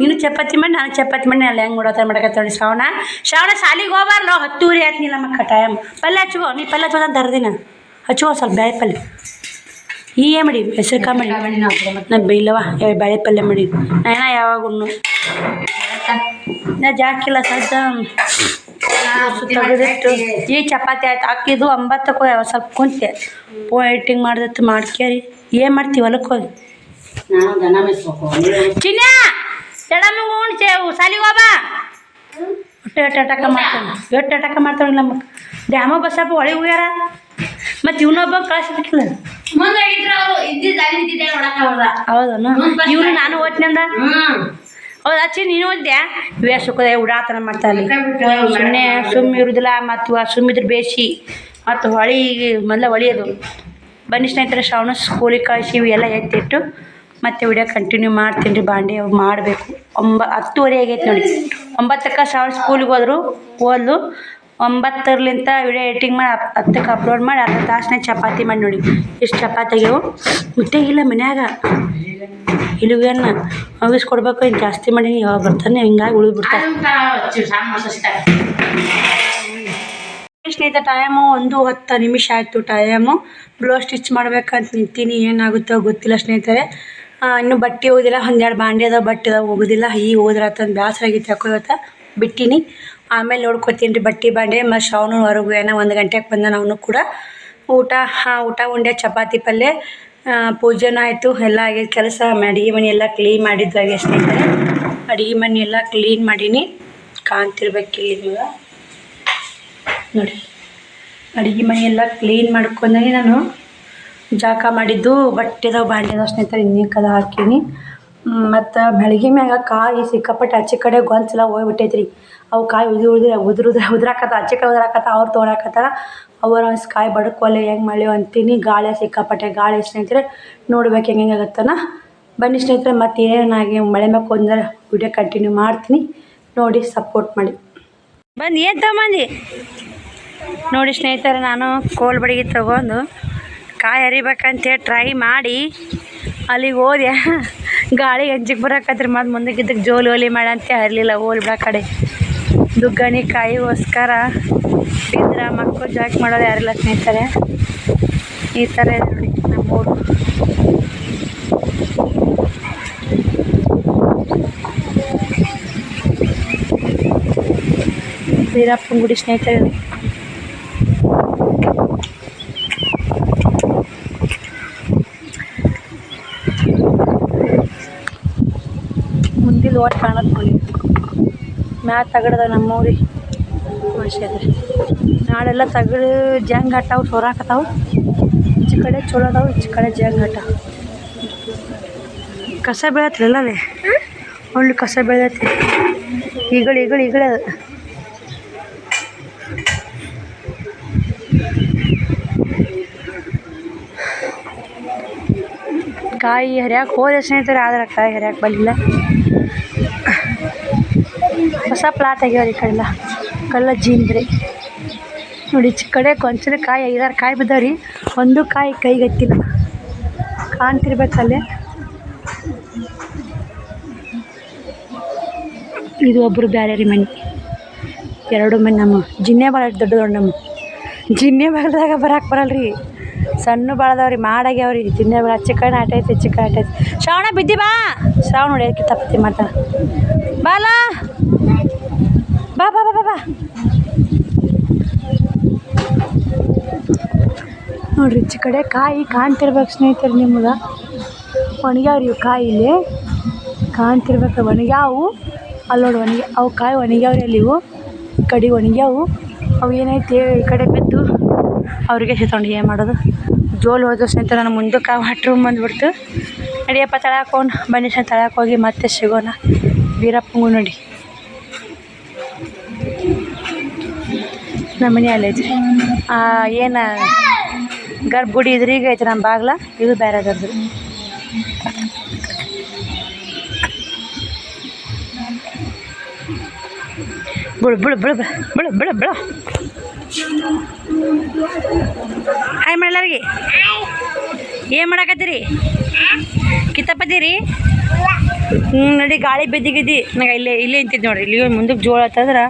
ನೀನು ಚಪಾತಿ ಮಾಡಿ ನಾನು ಚಪಾತಿ ಮಾಡಿ ಅಲ್ಲಿ ಹೆಂಗೆ ನೋಡತ್ತಾರ ಮಾಡಕತ್ತಾಳಿ ಶ್ರಾವಣ ಶ್ರಾವಣ ಶಾಲಿಗೆ ಹೋಗ್ಬಾರ್ಲೋ ಹತ್ತೂರಿ ಆಯ್ತು ನಮ್ಮ ಟೈಮ್ ಪಲ್ಯ ಹಚ್ಕೋ ನೀ ಪಲ್ಯ ಹಚ್ಚೋದಂತ ತರ್ದಿನ ಹಚ್ಚುವ ಸ್ವಲ್ಪ ಬೇಳೆ ಪಲ್ಯ. ಈ ಏನು ಮಾಡಿ? ಹೆಸರು ಕಾ ಮಾಡಿ. ನಾ ಬೈಲವ ಯಾವ ಬೇಳೆ ಪಲ್ಯ ಮಾಡಿ. ನಾ ಯಾವಾಗ ನಾ ಜಾಕಿಲ್ಲ ಸದ್ದ ತೆಗೆದಿಟ್ಟು ಈ ಚಪಾತಿ ಆಯ್ತು ಹಾಕಿದ್ದು ಒಂಬತ್ತಕ್ಕೆ ಯಾವ ಸ್ವಲ್ಪ ಕುಂತೆ. ಪೋ ಎಡಿಟಿಂಗ್ ಮಾಡ್ದತ್ತು ಮಾಡ್ಕ್ಯಾರಿ. ಏನು ಮಾಡ್ತೀವಿ ಹೊಲಕ್ಕೆ ಹೋಗಿ? ಚಿನ್ನ ಎಡಮ್ಮ ಉಣ್ಚೆ ಸಾಲಿಗೆ ಹೋಗ ಒಟ್ಟು ಎಷ್ಟು ಅಟಕ ಮಾಡ್ತಾನೆ. ಎಷ್ಟು ಅಟಕ ಮಾಡ್ತಾನೆ ನಮ್ಮ ಡ್ಯಾಮ ಬಸ್ಸಪ್ಪ ಒಳಗೆ ಹೋಗ್ಯಾರ. ಮತ್ತು ಇವನೊಬ್ಬ ಕಳಿಸ್ಬಿಟ್ಟಿಲ್ಲ ಹೌದನು? ಇವನು ನಾನು ಓದ್ನಂದ ಹೌದು ಅಚ್ಚಿ ನೀನು ಓದ್ಯಾ ಇವೇ ಸುಖದ ಉಡಾತನ ಮಾಡ್ತಾನೆ ಸುಮ್ಮನೆ ಸುಮ್ಮ ಇರುದಿಲ್ಲ ಮತ್ತು ಸುಮ್ಮಿದ್ರೆ ಬೇಸಿ ಮತ್ತು ಹೊಳಿ ಮೊದಲ ಹೊಳಿಯೋದು ಬನ್ನಿ ಸ್ನೇಹಿತರೆ ಶ್ರಾವಣ ಸ್ಕೂಲಿಗೆ ಕಳಿಸಿ ಇವೆಲ್ಲ ಎತ್ತಿಟ್ಟು ಮತ್ತೆ ವಿಡಿಯೋ ಕಂಟಿನ್ಯೂ ಮಾಡ್ತೀನಿ ರೀ ಬಾಂಡೆ ಅವು ಮಾಡಬೇಕು. ಒಂಬ ಹತ್ತುವರೆ ಆಗೈತೆ ನೋಡಿ. ಒಂಬತ್ತಕ್ಕ ಸಾವಿರ ಸ್ಕೂಲಿಗೆ ಹೋದ್ರು ಓದ್ಲು. ಒಂಬತ್ತರ್ಲಿಂತ ವಿಡಿಯೋ ಎಡಿಟಿಂಗ್ ಮಾಡಿ ಹತ್- ಹತ್ತಕ್ಕೆ ಅಪ್ಲೋಡ್ ಮಾಡಿ ಅರ್ಧ ತಾಸನೇ ಚಪಾತಿ ಮಾಡಿ ನೋಡಿ. ಎಷ್ಟು ಚಪಾತಿ ಆಗ್ಯಾವು? ಮುದ್ದೆ ಇಲ್ಲ ಮನ್ಯಾಗ. ಇಲ್ಲಿಗೇನು ಕೊಡ್ಬೇಕು ಇನ್ನು ಜಾಸ್ತಿ ಮಾಡಿ ಯಾವಾಗ ಬರ್ತಾನೆ ಹಿಂಗಾಗಿ ಉಳಿದು ಬಿಡ್ತಾರೆ ಸಣ್ಣ ಸ್ನೇಹಿತ ಟೈಮು ಒಂದು ಹತ್ತು ನಿಮಿಷ ಆಯಿತು ಟೈಮು ಬ್ಲೌಸ್ ಸ್ಟಿಚ್ ಮಾಡ್ಬೇಕಂತ ನಿಂತೀನಿ ಏನಾಗುತ್ತೋ ಗೊತ್ತಿಲ್ಲ ಸ್ನೇಹಿತರೆ. ಇನ್ನು ಬಟ್ಟೆ ಹೋಗೋದಿಲ್ಲ, ಒಂದೆರಡು ಬಾಂಡೆ ಅದಾವ, ಬಟ್ಟೆ ಅದಾವ, ಹೋಗೋದಿಲ್ಲ. ಈಗ ಹೋದ್ರತ್ತಂದು ಬೇಸರ ಆಗೈತೆ ಯಾಕೋ ಇವತ್ತು ಬಿಟ್ಟಿನಿ. ಆಮೇಲೆ ನೋಡ್ಕೊತೀನಿ ರೀ ಬಟ್ಟೆ ಬಾಂಡೆ ಮತ್ತು ಶಾವ್ನು ಹೊರಗೆ ಏನೋ ಒಂದು ಗಂಟೆಗೆ ಬಂದ ಅವನು ಕೂಡ. ಊಟ, ಹಾಂ, ಊಟ, ಉಂಡೆ, ಚಪಾತಿ, ಪಲ್ಯ ಪೂಜೆನೂ ಆಯಿತು. ಎಲ್ಲ ಆಗೈತೆ ಕೆಲಸ. ಅಡುಗೆ ಮನೆ ಎಲ್ಲ ಕ್ಲೀನ್ ಮಾಡಿದ್ದು ಆಗಿದೆ ಸ್ನೇಹಿತರೆ ಅಡುಗೆ ಮನೆ ಎಲ್ಲ ಕ್ಲೀನ್ ಮಾಡೀನಿ. ಕಾಣ್ತಿರ್ಬೇಕು ಇಲ್ಲಿ ನಿಮ್ಗೆ ನೋಡಿ. ಅಡುಗೆ ಮನೆ ಎಲ್ಲ ಕ್ಲೀನ್ ಮಾಡ್ಕೊಂಡಾಗ ನಾನು ಜಾಕ ಮಾಡಿದ್ದು ಬಟ್ಟೆದಾಗ ಬಾಂಡೆದ ಸ್ನೇಹಿತರೆ ಇನ್ನೇ ಕದ ಹಾಕೀನಿ ಮತ್ತು ಬೆಳಗ್ಗೆ ಮ್ಯಾಗ ಕಾಯಿ ಸಿಕ್ಕಾಪಟ್ಟೆ ಆಚೆ ಕಡೆ ಗೊಂಚಲ ಹೋಗ್ಬಿಟ್ಟೈತ್ರಿ. ಅವು ಕಾಯಿ ಉದುರು ಉದುರು ಉದುರು ಉದುರು, ಉದ್ರಾಕತ್ತ, ಆಚೆ ಕಡೆ ಉದ್ರಾಕತ್ತ, ಅವ್ರು ತೊಗೊಳಕತ್ತಾರ ಅವರ ಒಂದು ಕಾಯಿ ಬಡ್ಕೊಲೆ ಹೆಂಗೆ ಮಾಡ್ಲೇವು ಅಂತೀನಿ. ಗಾಳಿ ಸಿಕ್ಕಾಪಟ್ಟೆ, ಗಾಳಿ ಸ್ನೇಹಿತರೆ, ನೋಡ್ಬೇಕು ಹೆಂಗೆ ಆಗತ್ತನ. ಬನ್ನಿ ಸ್ನೇಹಿತರೆ, ಮತ್ತು ಏನಾಗಿ ಮಳೆ ಮ್ಯಾಗ ಒಂದರ ವಿಡಿಯೋ ಕಂಟಿನ್ಯೂ ಮಾಡ್ತೀನಿ. ನೋಡಿ ಸಪೋರ್ಟ್ ಮಾಡಿ. ಬಂದು ಏನು ತಗೊಂಬಂದು? ನೋಡಿ ಸ್ನೇಹಿತರೆ, ನಾನು ಕೋಲ್ ಬಡಿಗೆ ತಗೊಂಡು ಕಾಯಿ ಹರಿಬೇಕಂತೇಳಿ ಟ್ರೈ ಮಾಡಿ. ಅಲ್ಲಿಗೆ ಹೋದೆ. ಗಾಳಿ ಹೆಂಚಿಗೆ ಬರಕತ್ರಿ. ಮತ್ತು ಮುಂದಕ್ಕೆ ಇದ್ದಕ್ಕೆ ಜೋಲಿ ಒಲಿ ಮಾಡಂತೆ ಹರಲಿಲ್ಲ. ಹೋಲ್ ಬಿಡ ಕಡೆ. ದುಗ್ಗಣಿ ಕಾಯಿಗೋಸ್ಕರ ಬಿದ್ದರೆ ಮಕ್ಕಳು ಜಾಕ್ ಮಾಡೋದು ಯಾರಿಲ್ಲ ಸ್ನೇಹಿತರೆ. ಈ ಥರ ನೋಡಿ ನಮ್ಮೂರು. ವೀರಪ್ಪನ ಗುಡಿ ಸ್ನೇಹಿತರೆ. ಓಟ್ ಕಾಣತ್ ನೋಡಿ. ಮ್ಯಾ ತಗಡದ ನಮ್ಮೂರಿ. ಮನುಷ್ಯದ ನಾಳೆಲ್ಲ ತಗಡು ಜಂಗ್ ಹಟ್ಟಾವು ಸೋರಾಕತ್ತಾವು ಈಚೆ ಕಡೆ ಚಲೋ ಅದಾವು, ಈಚೆ ಕಡೆ ಜಂಗ್ ಹಟ್ಟಾವು ಕಸ ಬೆಳತ್ತಲ್ಲ ಅಲ್ಲಿ ಒಳ್ಳೆ ಕಸ ಬೆಳತ್ರಿ ಈಗಳು ಈಗಳು, ಈಗಳ ಕಾಯಿ ಹರಿಯಾಕೆ ಹೋದ ಸ್ನೇಹಿತರೆ, ಆದ್ರೆ ಕಾಯಿ ಹರಿಯಾಕೆ ಬರಲಿಲ್ಲ. ಹೊಸ ಪ್ಲಾಟ್ ಆಗ್ಯಾವ್ರಿ ಈ ಕಡೆಲ್ಲ. ಕಲ್ಲ ಜೀನ್ರಿ ನೋಡಿ ಚಿಕ್ಕ ಕಡೆ ಕೊಂಚಿನ ಕಾಯಿ ಐದಾರು ಕಾಯಿ ಬಿದ್ದಾವ್ರಿ. ಒಂದು ಕಾಯಿ ಕೈಗತ್ತಿಲ್ಲ. ಕಾಣ್ತಿರ್ಬೇಕಲ್ಲೇ ಇದು ಒಬ್ಬರು ಬೇರೆ ರೀ ಮನೆ. ಎರಡು ಮನೆ ನಮ್ಮ. ಜಿನ್ನೆ ಭಾಳ ದೊಡ್ಡ ದೊಡ್ಡ ನಮ್ಮ. ಜಿನ್ನೆ ಬಾಗಲ್ದಾಗ ಬರಕ್ಕೆ ಬರಲ್ರಿ. ಸಣ್ಣ ಬಾಳದವ್ರಿ ಮಾಡಾಗ್ಯಾವ್ರಿ ಜಿನ್ನೆ ಬಾಳ ಚಿಕನ್ ಆಟೈತಿ ಚಿಕನ್ ಆಟೈತಿ. ಶ್ರಾವಣ, ಬಿದ್ದಿ ಬಾ. ಶ್ರಾವಣ ಅದಕ್ಕೆ ತಪ್ಪತಿ ಮಾತಾ ಬಾಲ. ಬಾ ಬಾ ಬಾ ಬಾ ನೋಡ್ರಿ, ಈಚೆ ಕಡೆ ಕಾಯಿ ಕಾಣ್ತಿರ್ಬೇಕು ಸ್ನೇಹಿತರೆ ನಿಮ್ಗೆ. ಒಣಗ್ಯಾವ್ರಿ ಇವು ಕಾಯಿ ಇಲ್ಲಿ ಕಾಣ್ತಿರ್ಬೇಕು, ಒಣಗ್ಯಾವು. ಅಲ್ಲಿ ನೋಡಿ ಒಣಗಿ, ಅವು ಕಾಯಿ ಒಣಗ್ಯಾವ್ರಿ ಅಲ್ಲಿ ಇವು. ಈ ಕಡೆ ಒಣಗ್ಯಾವು. ಅವು ಏನೈತಿ ಈ ಕಡೆ ಬಿದ್ದು. ಅವ್ರಿಗೆ ಸಿತೊಂಡು ಏನು ಮಾಡೋದು? ಜೋಲು ಹೋದ ಸ್ನೇಹಿತರೆ ನಾನು ಮುಂದಕ್ಕೆ ವಾಟ್ರ್ ರೂಮ್ ಬಂದ್ಬಿಡ್ತು. ನಡಿಯಪ್ಪ ತಳಾಕೊಂಡು ಬನ್ನಿ ತಳಕ್ಕೆ ಹೋಗಿ ಮತ್ತೆ ಸಿಗೋಣ. ವೀರಪ್ಪಂಗೂ ನೋಡಿ. ನಮ್ಮ ಮನೆ ಅಲ್ಲಿ ಐತ್ರಿ ಏನು ಗರ್ಭಗುಡಿ ಇದ್ರೀಗ ಐತಿ ನಮ್ಮ ಬಾಗ್ಲ. ಇದು ಬೇರೆ ಅದರದ್ದು ಬಿಳು ಬಿಳು ಬಿಳು ಬಿಳು ಬಿಳು ಬಿಳು ಹಾಯ್ ಮಾಡಲಾರಿಗೆ ಏನು ಮಾಡಾಕತ್ತೀರಿ? ಕಿತ್ತಪ್ಪತ್ತೀರಿ? ಹ್ಞೂ ನಡಿ, ಗಾಳಿ ಬಿದ್ದಿಗಿದ್ದಿ. ನಂಗೆ ಇಲ್ಲೇ ಇಲ್ಲೇ ನಿಂತಿದ್ದು ನೋಡ್ರಿ. ಇಲ್ಲಿ ಮುಂದಕ್ಕೆ ಜೋಳ ಹತ್ತಂದ್ರೆ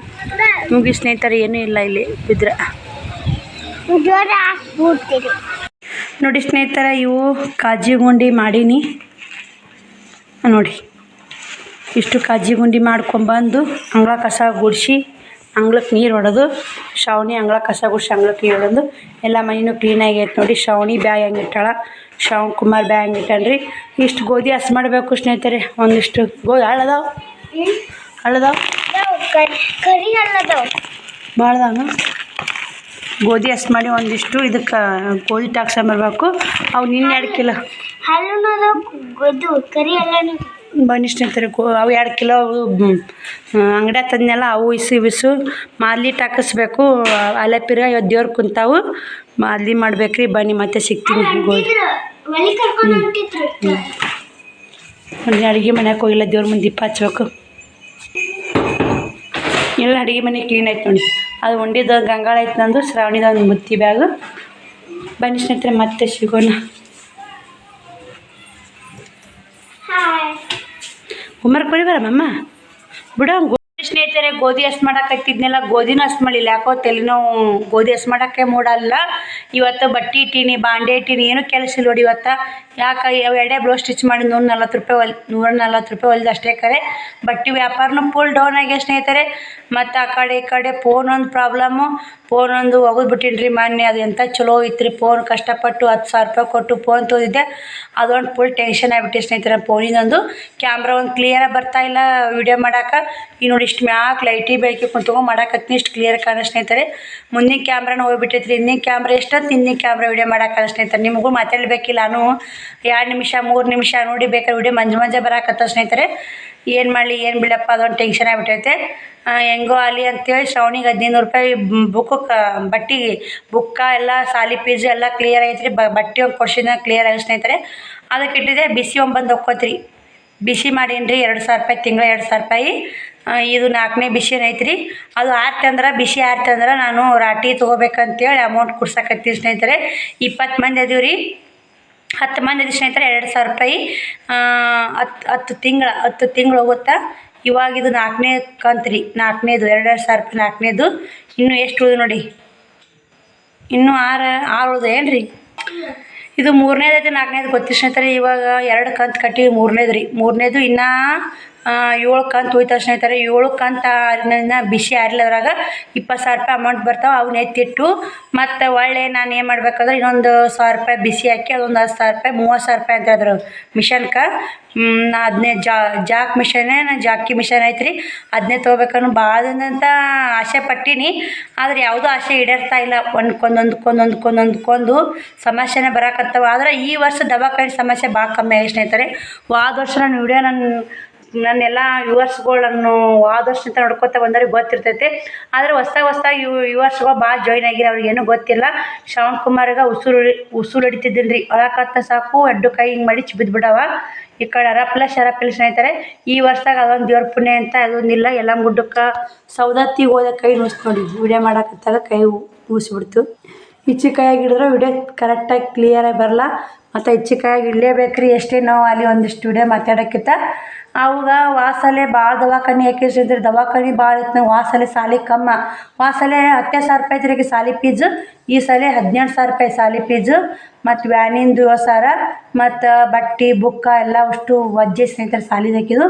ಮುಗಿ ಸ್ನೇಹಿತರೆ ಏನೂ ಇಲ್ಲ ಇಲ್ಲಿ ಬಿದ್ರೆ ನೋಡಿ ಸ್ನೇಹಿತರೆ ಇವು ಕಾಜಿ ಗುಂಡಿ ಮಾಡೀನಿ. ನೋಡಿ ಇಷ್ಟು ಕಾಜಿ ಗುಂಡಿ ಮಾಡ್ಕೊಂಬಂದು ಅಂಗಳ ಕಸ ಗುಡಿಸಿ ಅಂಗ್ಳಕ್ಕೆ ನೀರು ಹೊಡೆದು ಶ್ರಾವಣಿ ಅಂಗಳ ಕಸ ಗುಡಿಸಿ ಅಂಗ್ಳಕ್ಕೆ ನೀರು ಹೊಡೆದು ಎಲ್ಲ ಮನೆಯೂ ಕ್ಲೀನಾಗಿ ಐತೆ ನೋಡಿ. ಶ್ರಾವಣಿ ಬ್ಯಾಗ್ ಹೆಂಗೆ ಇಟ್ಟಾಳ? ಶ್ರಾವಣ್ ಕುಮಾರ್ ಬ್ಯಾಗ್ ಹೆಂಗೆ ಇಟ್ಟಾನ್ರಿ? ಇಷ್ಟು ಗೋಧಿ ಹಸ್ ಮಾಡಬೇಕು ಸ್ನೇಹಿತರೆ ಒಂದಿಷ್ಟು ಗೋಧಿ ಹಳ್ಳದಾವ ಹಳ್ಳದಾವ ಕರಿ ಅಲ್ಲದವ್ ಭಾಳದಾಗ ಗೋಧಿ ಅಷ್ಟು ಮಾಡಿ ಒಂದಿಷ್ಟು ಇದಕ್ಕೆ ಗೋಧಿ ಟಾಕ್ಸಂಬರ್ಬೇಕು ಅವು ನಿನ್ನೆ ಎರಡು ಕಿಲೋ. ಗೊದ್ದು ಕರಿ ಸ್ನೇಹಿತರೆ ಗೋ ಅವು ಎರಡು ಕಿಲೋ ಅವು ಅಂಗಡಿ ತಂದೆಲ್ಲ ಅವು ಇಸು ಬಿಸು. ಮಾದಲಿ ಟಾಕಿಸ್ಬೇಕು. ಅಲೆಪಿರ ಇವತ್ತು ದೇವ್ರು ಕುಂತಾವು. ಮಾದ್ಲಿ ಮಾಡ್ಬೇಕ್ರಿ ಬನ್ನಿ ಮತ್ತೆ ಸಿಗ್ತೀನಿ ಗೋಧಿ. ಅಡುಗೆ ಮನೆಯಾಗ ಹೋಗಿಲ್ಲ ದೇವ್ರ ಮುಂದೆ ದೀಪ ಹಚ್ಬೇಕು. ಎಲ್ಲ ಅಡುಗೆ ಮನೆ ಕ್ಲೀನ್ ಆಯ್ತು ನೋಡಿ. ಅದು ಉಂಡಿದ ಗಂಗಾಳ ಆಯ್ತು ನಂದು ಶ್ರಾವಣಿದ ಒಂದು ಮುತ್ತಿ ಬ್ಯಾಗು. ಬನ್ನಿ ಸ್ನೇಹಿತರೆ ಮತ್ತೆ ಸಿಗೋಣ. ಹಾಯ್ ಕೊಡಿ ಬರೀ ಬರಮ್ಮ ಬಿಡ ಸ್ನೇಹಿತರೆ, ಗೋಧಿ ಹಸ್ ಮಾಡಕತ್ತಿದ್ನೆಲ್ಲ ಗೋಧಿನೂ ಹಸ್ ಮಾಡಿಲ್ಲ ಯಾಕೋ ತಲೆನೋವು ಗೋಧಿ ಹಸ್ ಮಾಡೋಕ್ಕೆ ಮೂಡಲ್ಲ. ಇವತ್ತು ಬಟ್ಟೆ ಇಟ್ಟೀನಿ, ಬಾಂಡೆ ಇಟ್ಟೀನಿ, ಏನು ಕೆಲಸ ಇಲ್ಲ ನೋಡಿ ಇವತ್ತು. ಯಾಕೆ ಎಡೆ ಎರಡೇ ಬ್ಲೌಸ್ ಸ್ಟಿಚ್ ಮಾಡಿ ನೂರ ನಲ್ವತ್ತು ರೂಪಾಯಿ ಹೊಲ್, ನೂರ ನಲ್ವತ್ತು ರೂಪಾಯಿ ಹೊಲ್ದು ಅಷ್ಟೇ ಕರೆ. ಬಟ್ಟೆ ವ್ಯಾಪಾರನೂ ಫುಲ್ ಡೌನ್ ಆಗಿ ಸ್ನೇಹಿತರೆ. ಮತ್ತು ಆ ಕಡೆ ಈ ಕಡೆ ಫೋನ್ ಒಂದು ಪ್ರಾಬ್ಲಮ್ಮು ಫೋನ್ ಒಂದು ಒಗದು ಬಿಟ್ಟಿನಿ ರೀ ಮೊನ್ನೆ ಅದು ಎಂಥ ಚಲೋ ಇತ್ತು ರೀ ಫೋನ್ ಕಷ್ಟಪಟ್ಟು ಹತ್ತು ಸಾವಿರ ರೂಪಾಯಿ ಕೊಟ್ಟು ಫೋನ್ ತೋದಿದ್ದೆ. ಅದೊಂದು ಫುಲ್ ಟೆನ್ಷನ್ ಆಗಿಬಿಟ್ಟು ಸ್ನೇಹಿತರೆ ಫೋನಿನೊಂದು ಕ್ಯಾಮ್ರಾ ಒಂದು ಕ್ಲಿಯರಾಗಿ ಬರ್ತಾ ಇಲ್ಲ ವಿಡಿಯೋ ಮಾಡೋಕೆ. ಈ ನೋಡಿ ಇಷ್ಟು ಮ್ಯಾಕ್ ಲೈಟಿ ಬೆಳಕಿ ಕುಂತ್ಕೊಂಡು ಮಾಡಕತ್ತೀನಿ ಇಷ್ಟು ಕ್ಲಿಯರ್ ಕಾಣ ಸ್ನೇಹಿತರೆ. ಮುಂದಿನ ಕ್ಯಾಮ್ರಾನ ಹೋಗ್ಬಿಟ್ಟೈತ್ರಿ. ಹಿಂದಿನ ಕ್ಯಾಮ್ರಾ ಎಷ್ಟೊತ್ತು ಹಿಂದಿನ ಕ್ಯಾಮ್ರಾ ವಿಡಿಯೋ ಮಾಡಾಕಲ್ಲ ಸ್ನೇಹಿತರೆ. ನಿಮಗೂ ಮಾತಾಡಬೇಕಿಲ್ಲ ನಾನು. ಎರಡು ನಿಮಿಷ, ಮೂರು ನಿಮಿಷ ನೋಡಿ ಬೇಕಾದ್ರೆ ವೀಡಿಯೋ ಮಂಜು ಮಂಜೆ ಬರಾಕತ್ತ ಸ್ನೇಹಿತರೆ. ಏನು ಮಾಡಲಿ, ಏನು ಬಿಡಪ್ಪ ಅದೊಂದು ಟೆನ್ಷನ್ ಆಗಿಬಿಟ್ಟೈತೆ. ಹೆಂಗೋ ಅಲ್ಲಿ ಅಂತೇಳಿ ಶ್ರವಣಿಗೆ ಹದಿನೈದು ರೂಪಾಯಿ ಬುಕ್ಕು ಕ ಬಟ್ಟೆ, ಬುಕ್ಕ ಎಲ್ಲ, ಸಾಲಿ ಫೀಸ್ ಎಲ್ಲ ಕ್ಲಿಯರ್ ಐತ್ರಿ ಬಟ್ಟೆ ಒಂದು ಕೊಡ್ಸಿದ ಕ್ಲಿಯರ್ ಆಗಿ ಸ್ನೇಹಿತರೆ. ಅದಕ್ಕೆ ಇಟ್ಟಿದೆ ಬಿಸಿ ಒಂಬಂದು ಬಂದು ಒಕ್ಕೋತ್ರಿ. ಬಿಸಿ ಮಾಡೀನಿ ರೀ ಎರಡು ಸಾವಿರ ರೂಪಾಯಿ, ತಿಂಗಳ ಎರಡು ಸಾವಿರ ರೂಪಾಯಿ. ಇದು ನಾಲ್ಕನೇ ಬಿಸಿ ಐತ್ರಿ ಅದು ಆರ್ತಂದ್ರೆ ಬಿಸಿ ಆರ್ತಂದ್ರೆ ನಾನು ರಾಟಿ ತೊಗೋಬೇಕಂತೇಳಿ ಅಮೌಂಟ್ ಕೊಡ್ಸಕತ್ತೀನಿ ಸ್ನೇಹಿತರೆ. ಇಪ್ಪತ್ತು ಮಂದಿ ಅದೀವಿ ರೀ. ಹತ್ತು ಮಂದಿ ಅದೀವಿ ಸ್ನೇಹಿತರೆ, ಎರಡು ಸಾವಿರ ರೂಪಾಯಿ. ಹತ್ತು ಹತ್ತು ತಿಂಗಳ, ಹತ್ತು ತಿಂಗಳು ಹೋಗುತ್ತಾ? ಇವಾಗ ಇದು ನಾಲ್ಕನೇ ಕಂತ್ರಿ ನಾಲ್ಕನೇದು ಎರಡೆರಡು ಸಾವಿರ ರೂಪಾಯಿ ನಾಲ್ಕನೇದು. ಇನ್ನೂ ಎಷ್ಟು ಉಳಿದು ನೋಡಿ? ಇನ್ನೂ ಆರು ಆರು ಉಳಿದು ಏನು ರೀ ಇದು ಮೂರನೇದೈತೆ, ನಾಲ್ಕನೇದು ಗೊತ್ತಿಲ್ಲ ಸ್ನೇಹಿತರೆ. ಇವಾಗ ಎರಡು ಕಂತು ಕಟ್ಟಿವಿ, ಮೂರನೇದು ರೀ. ಮೂರನೇದು ಇನ್ನೂ ಏಳು ಕಂತು ಹೋಯ್ತಾವೆ ಸ್ನೇಹಿತರೆ ಏಳು ಕಂತು ಬಿಸಿ ಆರ್ಲದ್ರಾಗ ಇಪ್ಪತ್ತು ಸಾವಿರ ರೂಪಾಯಿ ಅಮೌಂಟ್ ಬರ್ತಾವೆ ಅವನ್ನ ಎತ್ತಿಟ್ಟು ಮತ್ತು ಒಳ್ಳೆ ನಾನು ಏನು ಮಾಡ್ಬೇಕಂದ್ರೆ ಇನ್ನೊಂದು ಸಾವಿರ ರೂಪಾಯಿ ಬಿಸಿ ಹಾಕಿ ಅದೊಂದು ಹತ್ತು ಸಾವಿರ ರೂಪಾಯಿ, ಮೂವತ್ತು ಸಾವಿರ ರೂಪಾಯಿ ಅಂತ ಅದ್ರ ಮಿಷನ್ಗೆ ನಾ ಜಾ, ಜಾಕ್ ಮಿಷನೇ ನಾನು ಜಾಕಿ ಮಿಷನ್ ಐತ್ರಿ ಅದನ್ನೇ ತೊಗೋಬೇಕನ್ನೋ ಭಾಳ ಅಂತ ಆಸೆ ಪಟ್ಟೀನಿ. ಆದ್ರೆ ಯಾವುದೂ ಆಸೆ ಈಡೇರ್ತಾ ಇಲ್ಲ, ಒಂದ್ಕೊಂದೊಂದ್ಕೊಂದೊಂದ್ಕೊಂದೊಂದ್ಕೊಂದು ಸಮಸ್ಯೆನೇ ಬರಾಕತ್ತವ. ಆದ್ರೆ ಈ ವರ್ಷ ದವಾಖಾನೆ ಸಮಸ್ಯೆ ಭಾಳ ಕಮ್ಮಿ ಆಗಿ ಸ್ನೇಹಿತರೆ. ಹೋದ ವರ್ಷ ನಾನು ವಿಡಿಯೋ ನನ್ನ ನನ್ನೆಲ್ಲ ವ್ಯೂವರ್ಸ್ಗಳನ್ನು ಆದಷ್ಟು ಅಂತ ನೋಡ್ಕೊತ ಬಂದವ್ರಿಗೆ ಗೊತ್ತಿರ್ತೈತೆ. ಆದರೆ ಹೊಸ್ದಾಗಿ ಹೊಸ್ದಾಗಿ ವಿವರ್ಸ್ಗಳು ವ್ಯೂವರ್ಸ್ಗಳು ಭಾಳ ಜಾಯ್ನ್ ಆಗಿರೋ ಅವ್ರಿಗೆ ಏನೂ ಗೊತ್ತಿಲ್ಲ. ಶ್ರವಣ್ ಕುಮಾರ್ಗೆ ಉಸುರು ಉಸುರು ಹಿಡಿತಿದ್ದೀನಿ ರೀ. ಒಳಕತ್ತ ಸಾಕು, ಅಡ್ಡು ಕೈ ಹಿಂಗೆ ಮಾಡಿ ಬಿದ್ದುಬಿಡವ ಬಿಡವ. ಈ ಕಡೆ ಅರಪ್ಲ ಶರಪ್ಲ ಸ್ನೇಹಿತರೆ, ಈ ವರ್ಷದಾಗ ಅದೊಂದು ದೇವ್ರ ಪುಣ್ಯ ಅಂತ ಅದೊಂದಿಲ್ಲ ಎಲ್ಲ ಗುಡ್ಡಕ್ಕೆ ಸೌದತ್ತಿಗೆ ಹೋದ ಕೈ ನುಸ್ ನೋಡಿ ವಿಡಿಯೋ ಮಾಡಕತ್ತಾಗ ಕೈ ಊಸಿಬಿಡ್ತು. ಈಚೆ ಕೈಯಾಗಿ ಹಿಡಿದ್ರೆ ವಿಡಿಯೋ ಕರೆಕ್ಟಾಗಿ ಕ್ಲಿಯರಾಗಿ ಬರಲ್ಲ. ಮತ್ತು ಹಿಚ್ಚಿಕಾಯಾಗಿ ಕೈಯಾಗಿ ಇಡಲೇಬೇಕು ರೀ ಎಷ್ಟೇ ನಾವು ಅಲ್ಲಿ ಒಂದಿಷ್ಟು ವಿಡಿಯೋ ಮಾತಾಡೋಕ್ಕಿಂತ. ಅವಾಗ ವಾಸಲೆ ಭಾಳ ದವಾಖಾನೆ ಯಾಕೆ ದವಾಖಾನೆ ಭಾಳ ಇತ್ತು. ವಾಸಲೆ ಸಾಲಿ ಕಮ್ಮ. ವಾಸಲೆ ಹತ್ತೇ ಸಾವಿರ ರೂಪಾಯಿ ಇದ್ರಿಗೆ ಸಾಲಿ ಫೀಸು. ಈ ಸಲ ಹದಿನೆಂಟು ಸಾವಿರ ರೂಪಾಯಿ ಸಾಲಿ ಫೀಸು. ಮತ್ತು ವ್ಯಾನಿಂದು ಸಾರ. ಮತ್ತು ಬಟ್ಟೆ, ಬುಕ್ಕ ಎಲ್ಲ ಅಷ್ಟು ವಜ್ಜೆ ಸ್ನೇಹಿತರ ಸಾಲಿದು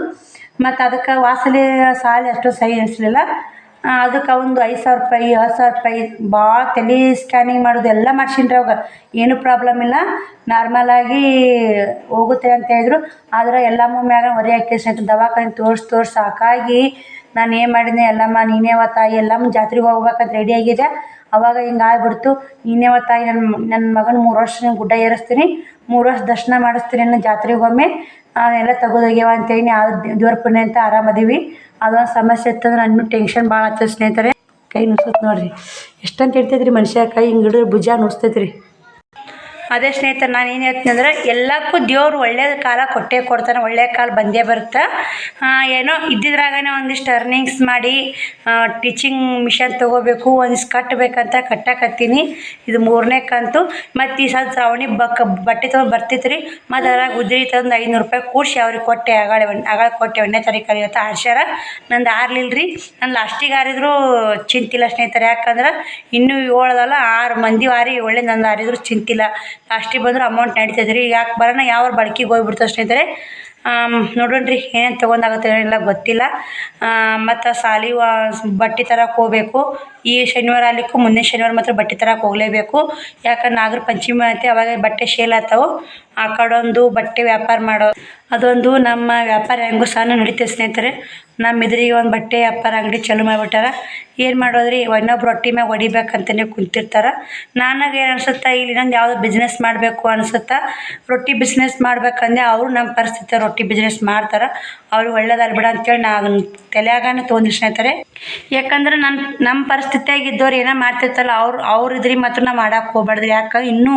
ಮತ್ತು ಅದಕ್ಕೆ ವಾಸಲೆ ಸಾಲಿ ಅಷ್ಟು ಸಹಿ ಅನಿಸ್ಲಿಲ್ಲ ಅದಕ್ಕೆ ಒಂದು ಐದು ಸಾವಿರ ರೂಪಾಯಿ, ಹತ್ತು ಸಾವಿರ ರೂಪಾಯಿ ಭಾಳ ತಲೆ ಸ್ಕ್ಯಾನಿಂಗ್ ಮಾಡೋದು ಎಲ್ಲ ಮಾಡ್ಸೀನಿ ರೀ ಅವಾಗ. ಏನೂ ಪ್ರಾಬ್ಲಮ್ ಇಲ್ಲ. ನಾರ್ಮಲಾಗಿ ಹೋಗುತ್ತೆ ಅಂತ ಹೇಳಿದ್ರು. ಆದ್ರೆ ಎಲ್ಲಮ್ಮ ಮ್ಯಾಗ ಹೊರೆ ಹಾಕಿ ಸ್ನೇಹಿತರೆ ದವಾಖಾನೆ ತೋರ್ಸಿ ತೋರ್ಸಿ ಸಾಕಾಗಿ ನಾನು ಏನು ಮಾಡಿದ್ನೆ ಎಲ್ಲಮ್ಮ ನೀನೇ ನೀನೇವ ತಾಯಿ ಎಲ್ಲಮ್ಮ ಜಾತ್ರೆಗೆ ಹೋಗ್ಬೇಕಂತ ರೆಡಿ ಆಗಿದೆ ಅವಾಗ ಹಿಂಗೆ ಆಗ್ಬಿಡ್ತು. ನೀನೇವ ತಾಯಿ ನನ್ನ ನನ್ನ ಮಗನ ಮೂರು ವರ್ಷ ಗುಡ್ಡ ಏರಿಸ್ತೀನಿ. ಮೂರು ವರ್ಷ ದರ್ಶನ ಮಾಡಿಸ್ತೀನಿ ನನ್ನ ಜಾತ್ರೆಗೆ ಒಮ್ಮೆ. ಎಲ್ಲ ತೆಗೆದೋಗ್ಯವ ಅಂತೇಳಿ ಆದ್ರೆ ದೇವ್ರ ಪುಣ್ಯ ಅಂತ ಆರಾಮದೀವಿ ಅದೊಂದು ಸಮಸ್ಯೆ ಇತ್ತಂದ್ರೆ ಅನ್ನೂ ಟೆನ್ಷನ್ ಭಾಳ ಆಗ್ತದೆ ಸ್ನೇಹಿತರೆ. ಕೈ ನುಸುತ್ತೆ ನೋಡ್ರಿ. ಎಷ್ಟಂತ ಇರ್ತೈತೆ ರೀ ಮನುಷ್ಯ, ಕೈ ಹಿಂಗೆ ಹಿಡಿದ್ರೆ ಭುಜ ನುಸ್ತೈತೆ ರೀ ಅದೇ ಸ್ನೇಹಿತರು, ನಾನು ಏನು ಹೇಳ್ತೀನಿ ಅಂದರೆ ಎಲ್ಲಕ್ಕೂ ದೇವರು ಒಳ್ಳೆಯ ಕಾಲ ಕೊಟ್ಟೇ ಕೊಡ್ತಾನೆ ಒಳ್ಳೆಯ ಕಾಲ ಬಂದೇ ಬರುತ್ತೆ. ಏನೋ ಇದ್ದಿದ್ರಾಗನೇ ಒಂದಿಷ್ಟು ಅರ್ನಿಂಗ್ಸ್ ಮಾಡಿ ಟೀಚಿಂಗ್ ಮಿಷನ್ ತೊಗೋಬೇಕು ಒಂದಿಷ್ಟು ಕಟ್ಟಬೇಕಂತ ಕಟ್ಟಕತ್ತೀನಿ ಇದು ಮೂರನೇ ಕಂತು. ಮತ್ತು ಈ ಸಲ ಶ್ರಾವಣಿ ಬಕ್, ಬಟ್ಟೆ ತೊಗೊಂಡು ಬರ್ತಿತ್ತು ರೀ ಮತ್ತು ಅದ್ರಾಗ ಉದ್ರಿ ತಂದು ಐನೂರು ರೂಪಾಯಿ ಕೂಡಿಸಿ ಅವ್ರಿಗೆ ಕೊಟ್ಟೆ, ಆಗಾಳೆ ಆಗಳ ಕೊಟ್ಟೆ, ಒಂದನೇ ತಾರೀಕಲ್ಲಿ ಇವತ್ತು ಆರ್ಸ್ಯಾರ. ನಂದು ಆರ್ಲಿಲ್ಲ ರೀ ನಾನು ಲಾಸ್ಟಿಗೆ ಆರಿದ್ರು ಚಿಂತಿಲ್ಲ ಸ್ನೇಹಿತರೆ, ಯಾಕಂದ್ರೆ ಇನ್ನೂ ಏಳದಲ್ಲ ಆರು ಮಂದಿ ವಾರಿ ಒಳ್ಳೆ ನಂದು ಆರಿದ್ರು ಚಿಂತಿಲ್ಲ. ಲಾಸ್ಟಿಗೆ ಬಂದ್ರೆ ಅಮೌಂಟ್ ನಡೀತೈತೆ ರೀ. ಯಾಕೆ ಬರೋಣ? ಯಾವ ಬಳಕೆಗೆ ಹೋಗ್ಬಿಡ್ತು ಸ್ನೇಹಿತರೆ ನೋಡೋಣ ರೀ ಏನೇನು ತೊಗೊಂಡಾಗುತ್ತೆ ಏನಿಲ್ಲ ಗೊತ್ತಿಲ್ಲ. ಮತ್ತು ಸಾಲಿ ಬಟ್ಟೆ ತರಕ್ಕೆ ಹೋಗ್ಬೇಕು. ಈ ಶನಿವಾರ ಅಲ್ಲಿಕ್ಕೂ ಮುಂದಿನ ಶನಿವಾರ ಮಾತ್ರ ಬಟ್ಟೆ ತರಕ್ಕೆ ಹೋಗಲೇಬೇಕು. ಯಾಕಂದ್ರೆ ನಾಗರ ಪಂಚಮಿ ಐತೆ, ಅವಾಗ ಬಟ್ಟೆ ಶೇಲ್ ಆಗ್ತಾವೆ. ಆ ಕಡೊಂದು ಬಟ್ಟೆ ವ್ಯಾಪಾರ ಮಾಡೋ, ಅದೊಂದು ನಮ್ಮ ವ್ಯಾಪಾರ ಹೆಂಗೂ ಸಹ ನಡೀತದೆ ಸ್ನೇಹಿತರೆ. ನಮ್ಮ ಎದುರಿಗೆ ಒಂದು ಬಟ್ಟೆ ವ್ಯಾಪಾರ ಅಂಗಡಿ ಚಾಲೂ ಮಾಡಿಬಿಟ್ಟಾರ. ಏನು ಮಾಡೋದ್ರಿ? ಇನ್ನೊಬ್ರು ರೊಟ್ಟಿ ಮ್ಯಾಗ ಹೊಡಿಬೇಕಂತಲೇ ಕುಂತಿರ್ತಾರೆ. ನನಗೆ ಏನು ಅನ್ಸುತ್ತೆ? ಇಲ್ಲಿ ನಂಗೆ ಯಾವುದೋ ಬಿಸ್ನೆಸ್ ಮಾಡಬೇಕು ಅನ್ಸುತ್ತೆ? ರೊಟ್ಟಿ ಬಿಸ್ನೆಸ್ ಮಾಡ್ಬೇಕಂದ್ರೆ ಅವರು ನಮ್ಮ ಪರಿಸ್ಥಿತಿ, ರೊಟ್ಟಿ ಬಿಸ್ನೆಸ್ ಮಾಡ್ತಾರೆ. ಅವ್ರಿಗೆ ಒಳ್ಳೇದಲ್ಲ ಬಿಡ ಅಂತೇಳಿ ನಾ ಅದನ್ನ ತಲೆಯಾಗನೇ ತೊಗೊಂಡು ಸ್ನೇಹಿತರೆ ಯಾಕಂದ್ರೆ ನನ್ನ ನಮ್ಮ ಪರಿಸ್ಥಿತಿಯಾಗ ಇದ್ದವ್ರು ಏನೋ ಮಾಡ್ತಿರ್ತಾರಲ್ಲ, ಅವ್ರು ಅವ್ರು ಇದ್ರಿ ಮಾತ್ರ ನಾವು ಮಾಡೋಕೆ ಹೋಗ್ಬಾರ್ದು ಯಾಕೆ ಇನ್ನೂ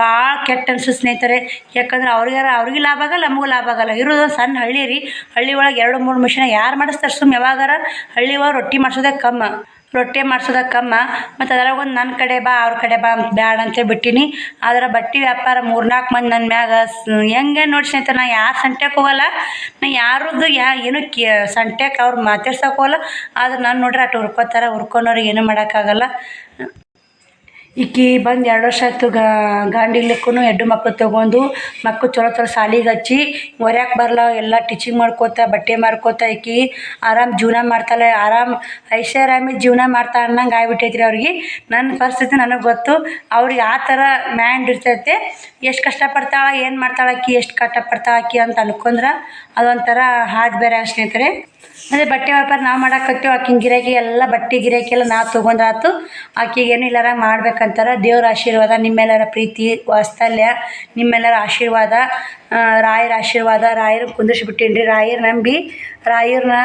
ಭಾಳ ಕೆಟ್ಟ ಅನ್ಸುತ್ತೆ ಸ್ನೇಹಿತರೆ. ಯಾಕಂದ್ರೆ ಅವ್ರಿಗಾರ ಅವ್ರಿಗೆ ಲಾಭ ಆಗಲ್ಲ, ನಮಗೂ ಲಾಭ ಆಗಲ್ಲ. ಇರೋದು ಸಣ್ಣ ಹಳ್ಳಿ ರೀ ಹಳ್ಳಿ ಒಳಗೆ ಎರಡು, ಮೂರು ಮಿಷನ್ ಯಾರು ಮಾಡಿಸ್ತಾರೆ ಸುಮ್ಮ ಯಾವಾಗಾರ ಹಳ್ಳಿ ಒಳಗೆ ರೊಟ್ಟಿ ಮಾಡಿಸೋದೇ ಕಮ್ಮ. ರೊಟ್ಟಿ ಮಾಡಿಸೋದ ಕಮ್ಮ. ಮತ್ತು ಅದ್ರಾಗ ಒಂದು ನನ್ನ ಕಡೆ ಬಾ, ಅವ್ರ ಕಡೆ ಬಾ ಬ್ಯಾಡ ಅಂತೇಳಿ ಬಿಟ್ಟೀನಿ ಆದ್ರೆ ಬಟ್ಟೆ ವ್ಯಾಪಾರ ಮೂರ್ನಾಲ್ಕು ಮಂದಿ ನನ್ನ ಮ್ಯಾಗ ಹೆಂಗೆ ನೋಡಿ ಸ್ನೇಹಿತರೆ, ನಾ ಯಾರು ಸಂಟ್ಯಾಕೆ ಹೋಗಲ್ಲ. ನಾ ಯಾರದ್ದು ಯಾ ಏನು ಕೇ ಸಂಟೆಕ್ ಅವ್ರು ಮಾತಾಡ್ಸೋಕೆ ಹೋಗಲ್ಲ. ಆದ್ರೆ ನಾನು ನೋಡ್ರಿ ಅಟ್ಟು ಹುರ್ಕೋತಾರೆ ಹುರ್ಕೊಂಡವ್ರಿಗೆ ಏನೂ ಮಾಡೋಕ್ಕಾಗಲ್ಲ. ಈಕಿ ಬಂದು ಎರಡು ವರ್ಷ ಆಯ್ತು ಗಾಂಡಿಗ್ಲಿಕ್ಕೂ ಎರಡು ಮಕ್ಕಳು ತೊಗೊಂಡು ಮಕ್ಕಳು ಚಲೋ ಚಲೋ ಸಾಲಿಗೆ ಹಚ್ಚಿ, ಹೊರ್ಯಾಕೆ ಬರಲ್ಲ ಎಲ್ಲ ಟೀಚಿಂಗ್ ಮಾಡ್ಕೋತ, ಬಟ್ಟೆ ಮಾರ್ಕೋತ ಈಕಿ, ಆರಾಮ್ ಜೀವನ ಮಾಡ್ತಾಳೆ, ಆರಾಮ್, ಐಷಾರಾಮಿ ಜೀವನ ಮಾಡ್ತಾ ಅನ್ನಂಗೆ ಆಗ್ಬಿಟ್ಟೈತ್ರಿ ಅವ್ರಿಗೆ. ನನ್ನ ಪರಿಸ್ಥಿತಿ ನನಗೆ ಗೊತ್ತು, ಅವ್ರಿಗೆ ಆ ಥರ ಮ್ಯಾಂಡ್ ಇರ್ತೈತೆ. ಎಷ್ಟು ಕಷ್ಟಪಡ್ತಾಳೆ, ಏನು ಮಾಡ್ತಾಳೆ ಆಕಿ, ಎಷ್ಟು ಕಷ್ಟಪಡ್ತಾಳೆ ಆಕಿ ಅಂತ ಅನ್ಕೊಂಡ್ರೆ ಅದೊಂಥರ ಹಾದು ಬೇರೆ ಸ್ನೇಹಿತರೆ. ಅದೇ ಬಟ್ಟೆ ವ್ಯಾಪಾರ ನಾವು ಮಾಡಾಕತ್ತೀವಿ ಆಕಿನ ಗಿರಾಕಿ ಎಲ್ಲ ಬಟ್ಟೆ ಗಿರಾಕಿ ಎಲ್ಲ ನಾವು ಆಕಿಗೆ ಏನು ಇಲ್ಲಾರ ಮಾಡ್ಬೇಕಂತಾರೆ, ದೇವ್ರ ಆಶೀರ್ವಾದ, ನಿಮ್ಮೆಲ್ಲರ ಪ್ರೀತಿ, ವಾತ್ಸಲ್ಯ, ನಿಮ್ಮೆಲ್ಲರ ಆಶೀರ್ವಾದ ರಾಯರ ಆಶೀರ್ವಾದ, ರಾಯರು ಕುಂದಿಸ್ಬಿಟ್ಟೀನಿ ರೀ ರಾಯರ್ ನಂಬಿ, ರಾಯರ್ನ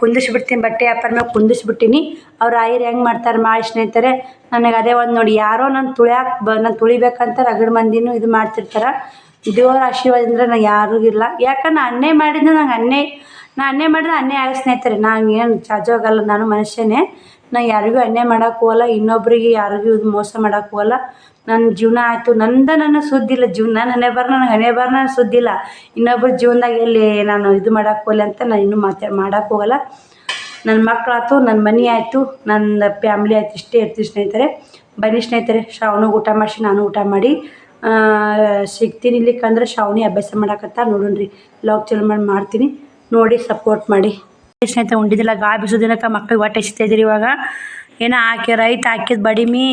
ಕುಂದಿಸ್ಬಿಡ್ತೀನಿ, ಬಟ್ಟೆ ವ್ಯಾಪಾರ ಮೇಲೆ ಕುಂದಿಸ್ಬಿಟ್ಟಿನಿ, ಅವ್ರು ರಾಯರು ಹೆಂಗೆ ಮಾಡ್ತಾರೆ ಮಾಡಿ ಸ್ನೇಹಿತರೆ ನನಗೆ ಅದೇ ಒಂದು ನೋಡಿ, ಯಾರೋ ನನ್ನ ತುಳ್ಯಾಕೆ ಬ, ನಾನು ತುಳಿಬೇಕಂತ ರಗಡ್ ಮಂದಿನೂ ಇದು ಮಾಡ್ತಿರ್ತಾರೆ ಆಶೀರ್ವಾದ ಆಶೀರ್ವಾದದಿಂದ ನಂಗೆ ಯಾರಿಗೂ ಇಲ್ಲ, ಯಾಕಂದ್ರೆ ನಾ ಅನ್ಯಾಯ ಮಾಡಿದ್ರೆ ನಂಗೆ ಅನ್ಯಾಯ ನಾ ಅನ್ಯ ಮಾಡಿದ್ರೆ ಅನ್ಯಾಯ ಆಗ ಸ್ನೇಹಿತರೆ ನಾನು ಏನು ಹೋಗಲ್ಲ ನಾನು ಮನುಷ್ಯನೇ. ನಾ ಯಾರಿಗೂ ಅನ್ಯ ಮಾಡೋಕೆ ಹೋಗಲ್ಲ, ಇನ್ನೊಬ್ರಿಗೆ ಯಾರಿಗೂ ಇದು ಮೋಸ ಮಾಡೋಕೆ ಹೋಗಲ್ಲ. ನನ್ನ ಜೀವನ ಆಯಿತು, ನಂದ ನನ್ನ ಸುದ್ದಿಲ್ಲ ಜೀವನ ನನ್ನ ಬರ ನನಗೆ ಹಣೆ ಬರ ನನ್ನ ಸುದ್ದಿಲ್ಲ ಇನ್ನೊಬ್ರ ಜೀವನದಾಗ ಎಲ್ಲಿ ನಾನು ಇದು ಮಾಡೋಕೆ ಹೋಗಲ್ಲ ಅಂತ ನಾನು ಇನ್ನೂ ಮಾತಾ ಮಾಡೋಕೆ ಹೋಗಲ್ಲ. ನನ್ನ ಮಕ್ಕಳಾಯ್ತು ನನ್ನ ಮನೆ ಆಯಿತು ನನ್ನ ಫ್ಯಾಮ್ಲಿ ಆಯ್ತು, ಇಷ್ಟೇ ಇರ್ತೀವಿ ಸ್ನೇಹಿತರೆ. ಬನ್ನಿ ಸ್ನೇಹಿತರೆ ಶ್ರಾವಣಿಗೆ ಊಟ ಮಾಡಿಸಿ, ನಾನು ಊಟ ಮಾಡಿ. ಸಿಗ್ತೀನಿ ಇಲ್ಲಿಕ್ಕಂದ್ರೆ ಶ್ರಾವಣಿ ಅಭ್ಯಾಸ ಮಾಡಕತ್ತ ನೋಡೋಣ್ರಿ. ಲಾಗ್ ಚಲೋ ಮಾಡಿ ಮಾಡ್ತೀನಿ. ನೋಡಿ ಸಪೋರ್ಟ್ ಮಾಡಿ. ಸ್ನೇಹಿತ ಉಂಡಿದ್ದಿಲ್ಲ ಗಾಳಿ ಬಿಸೋದಿನಕ್ಕೆ ಮಕ್ಕಳಿಗೆ ಹೊಟ್ಟೆ ಇದ್ರಿ ಇವಾಗ. ಏನೋ ಹಾಕಿ ರೈತ ಹಾಕಿದ ಬಡಿಮಿ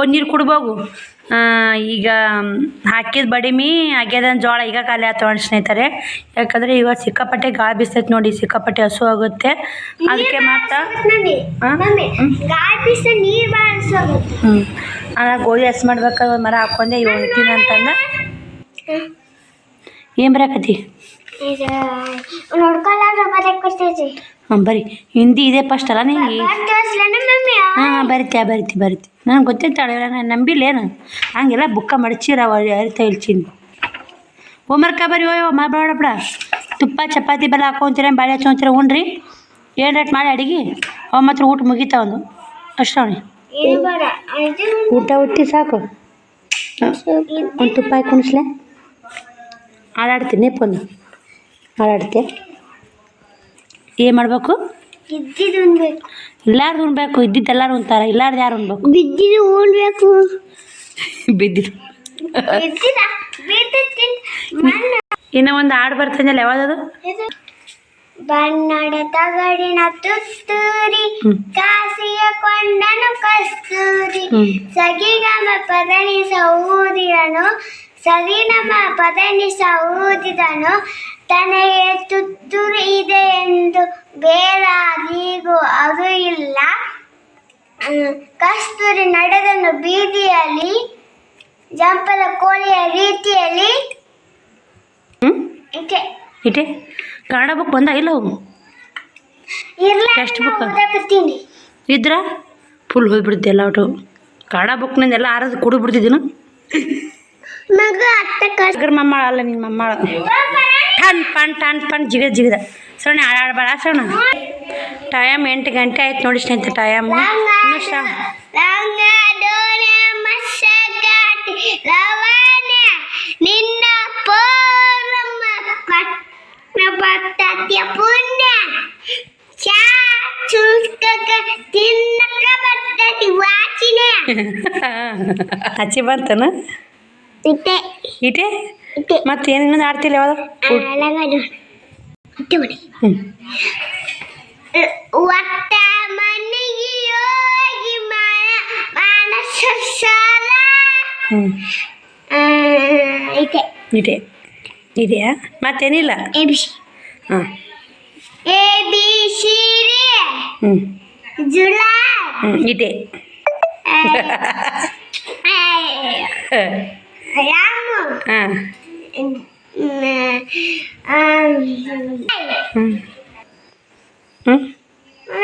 ಒಂದು ನೀರು ಕುಡ್ಬೋಗು ಈಗ ಹಾಕಿದ ಬಡಿಮಿ ಆಗ್ಯದ ಜೋಳ ಈಗ ಖಾಲಿ ಆತವ ಸ್ನೇಹಿತರೆ. ಯಾಕಂದರೆ ಇವಾಗ ಸಿಕ್ಕಾಪಟ್ಟೆ ಗಾಳಿ ಬಿಸ್ತೈತೆ ನೋಡಿ ಸಿಕ್ಕಾಪಟ್ಟೆ ಹಸು ಆಗುತ್ತೆ. ಅದಕ್ಕೆ ಮಾತ್ರ ಬೀಸ ಹ್ಞೂ ಗೋಧಿ ಹಸಿ ಮಾಡ್ಬೇಕಾದ್ರೆ ಮರ ಹಾಕೊಂಡೆ ಇವಾಗ ಅಂತಂದ. ಏನು ಬರಾಕತಿ ಹಾಂ ಬರಿ ಹಿಂದಿ ಇದೆ ಫಸ್ಟ್ ಅಲ್ಲ ನಿಂಗೆ ಮಮ್ಮಿ ಹಾಂ ಬರಿತ್ಯಾ ಬರಿತಿ ಬರಿತಿ ನನಗೆ ಗೊತ್ತಿರ್ತಾಳೆ ನಾನು ನಂಬಿಲ್ಲೇನು? ಹಂಗೆಲ್ಲ ಬುಕ್ಕ ಮಡಚಿರವ ಅರಿತಾ ಇಲ್ಚಿನಿ ಹೋಮ್ವರ್ಕ ಬರಿ ಓಯ್ ಮಾಡಬೇಡ ಬಿಡ ತುಪ್ಪ ಚಪಾತಿ ಬೆಲ್ಲ ಹಾಕೊಂತೀರ ಬಾಳೆ ಹಚ್ಕೊಂತೀರ ಉಣ್ರಿ. ಏನು ರೇಟ್ ಮಾಡಿ ಅಡಿಗೆ? ಅವ ಮಾತ್ರ ಊಟ ಮುಗಿತಾ ಒಂದು? ಅಷ್ಟವಣಿ ಊಟ ಹುಟ್ಟಿ ಸಾಕು. ಒಂದು ತುಪ್ಪ ಹಾಕಿ ಕುಣಿಸ್ಲೆ ಹಾಡಾಡ್ತೀನಿ ಪೊನ್ನು ಹಾಡಾಡ್ತೆ ಏನು ಮಾಡಬೇಕು? ಇದ್ದಿದ್ದು ಉಣ್ಬೇಕು. ಇಲ್ಲಾರ್ದು ಉಣ್ಬೇಕು ಇದ್ದಿದ್ದು ಎಲ್ಲರೂ ಉಣ್ತಾರೆ ಇಲ್ಲಾರ್ದು ಯಾರು ಉಣ್ಬೇಕು? ಬಿದ್ದಿದ್ದು ಉಣ್ಬೇಕು. ಬಿದ್ದಿದ್ದು ಇನ್ನೂ ಒಂದು ಹಾಡು ಬರ್ತದಲ್ಲ ಯಾವ್ದದು? ಬಣ್ಣ ಬಣ್ಣದ ತಗಡಿನ ತುತ್ತೂರಿ. ಕಾಸಿಯ ಕೊಂಡನು ಕಸ್ತೂರಿ. ಸಗಿಗಮ ಪದನಿಸ ಊದಿದನು ಸರಿನಮ ಪದನಿಸ ಊದಿದನು ತನಗೆ ತುತ್ತೂರು ಇದೆ ಎಂದು ಬೇರಾರಿಗೂ ಅದು ಇಲ್ಲ. ಕಸ್ತೂರಿ ನಡೆದನು ಬೀದಿಯಲ್ಲಿ ಜಂಪದ ಕೋಳಿಯ ರೀತಿಯಲ್ಲಿ. ಇದೆ ಇಟೆ ಕನ್ನಡ ಬುಕ್ ಬಂದ? ಇಲ್ಲ ಅವು ಇರ್ಲ Text ಬುಕ್? ಓದಕತ್ತೀನಿ. ಇದ್ರ? ಫುಲ್ ಹೋಗ್ಬಿಡುತ್ತೆ ಎಲ್ಲ ಒಟ್ಟು. ಕನ್ನಡ ಬುಕ್ನಿಂದ ಆರದು ಕುಡಿದು ಬಿಡ್ತಿದ್ದೀನು ಮಗ ಅಗ್ರ ಮಮ್ಮಳ ಅಲ್ಲ ನಿನ್ನ ಮಮ್ಮಳ. ಪನ್ ಟನ್ ಪನ್ ಜಿಗದ ಜಿಗದ. ಸಣ್ಣ ಆಡಾಡ್ಬೇಡ ಸೊಣ್ಣ ಟೈಮ್ ಎಂಟು ಗಂಟೆ ಆಯ್ತು ನೋಡಿ ಸ್ನೇಹಿತ ಟೈಮ್. ನಿನ್ನ ಪೋರಮ್ಮ ಕಟ್ನ ಪುಣ್ಯ. ಚಾ ಚುಸ್ಕಕ ತಿನ್ನಕ ಬರ್ತತಿ ವಾಚಿನೆ. ಹಚ್ಚಿ ಬಂತನ? ಇಟ್ಟೆ ಇಟೆ ಇಟ್ಟೆ ಮತ್ತೆ ಏನು ಇನ್ನೊಂದು ಆಡ್ತಿಲ್ಲ ಯಾವ್ದು ಅಲಗಡು ಇಟ್ಟೆ ಬಿಡಿ ಹ್ಞೂ ಒಟ್ಟ ಮನೆಗೆ ಹೋಗಿ ಮಾನ ಮಾನಸ ಸಾಲ ಹ್ಞೂ ಐತೆ ಇದೆ ಇದೆಯಾ ಮತ್ತೇನಿಲ್ಲ ಎ ಬಿ ಹಾಂ ಎ ಬಿ ಸಿ ಡಿ ಹ್ಞೂ ಜುಲೈ ಹ್ಞೂ ಇದೆ ರಾಮು ಹಾಂ.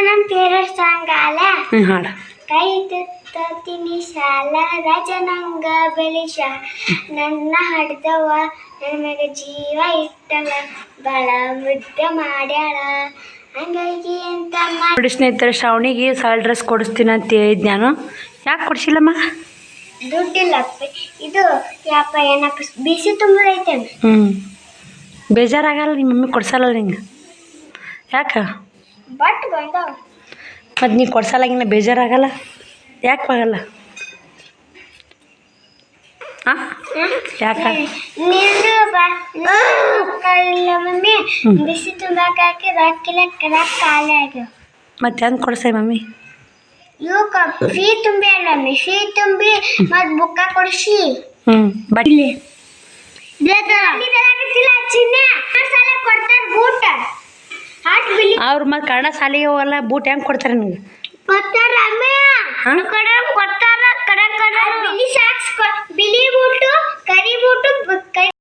ನಮ್ಮ ಫೇವ್ರೆಟ್ ಸಾಂಗ್ ಅಲ್ಲ? ಹ್ಞೂ ಹಾಡು. ಕೈ ತುತ್ತೀನಿ ಶಾಲ ರಜನಂಗ ಬೆಳಿಶ. ನನ್ನ ಹಡ್ದವ ನನ್ನ ಮ್ಯಾಗ ಜೀವ ಇಟ್ಟವ. ಬಳ ಮುದ್ದೆ ಮಾಡ್ಯಾಳ. ಹಂಗಾಗಿ ಅಂತ ಮಾಡಿ ಸ್ನೇಹಿತರೆ ಶ್ರಾವಣಿಗೆ ಸಾಲ್ ಡ್ರೆಸ್ ಕೊಡಿಸ್ತೀನಿ ಅಂತ ಹೇಳಿದ್ ನಾನು. ಯಾಕೆ ಕೊಡಿಸಿಲ್ಲಮ್ಮ? ದುಡ್ಡಿಲ್ಲ. ಇದು ಯಾಪ ಏನಪ್ಪ ಬಿಸಿ ತುಂಬೈತೆ ಹ್ಞೂ ಬೇಜಾರಾಗಲ್ಲ ನಿಮ್ಮ ಮಮ್ಮಿ ಕೊಡ್ಸಲ್ಲ ನಿಂಗೆ. ಯಾಕೆ? ಬಟ್ ಬಂದವ. ಮತ್ತು ನೀವು ಕೊಡ್ಸಲ್ಲಾಗಿನ ಬೇಜಾರಾಗಲ್ಲ. ಯಾಕೆ ಆಗಲ್ಲ ಯಾಕೆ? ಮಮ್ಮಿ. ಬಿಸಿ ತುಂಬಾಕ ಹಾಕಿ ರೊಕ್ಕಿಲ್ಲ ರೊಕ್ಕ ಖಾಲಿ ಆಗ್ಯಾವ ಮತ್ತೆ ಹೆಂಗೆ ಕೊಡ್ಸೈ ಮಮ್ಮಿ? ಇವಕ್ಕ ಫೀ ತುಂಬಿ ಅಣ್ಣ ಫೀ ತುಂಬಿ ಮತ್ ಬುಕ್ಕ ಕೊಡಿಸಿ. ಹ್ಮ್ ಬಟ್ ಅವ್ರ ಮತ್ತು ಕನ್ನಡ ಶಾಲೆಗೆ ಹೋಗಲ್ಲ ಬೂಟ್ ಹೆಂಗೆ ಕೊಡ್ತಾರೆ ನಿಮ್ಗೆ? ಕೊಡ್ತಾರ ಕಡ ಕಡೆ ಬಿಳಿ ಸಾಕ್ಸ್ ಬಿಳಿ ಬೂಟು ಕರಿ ಬೂಟು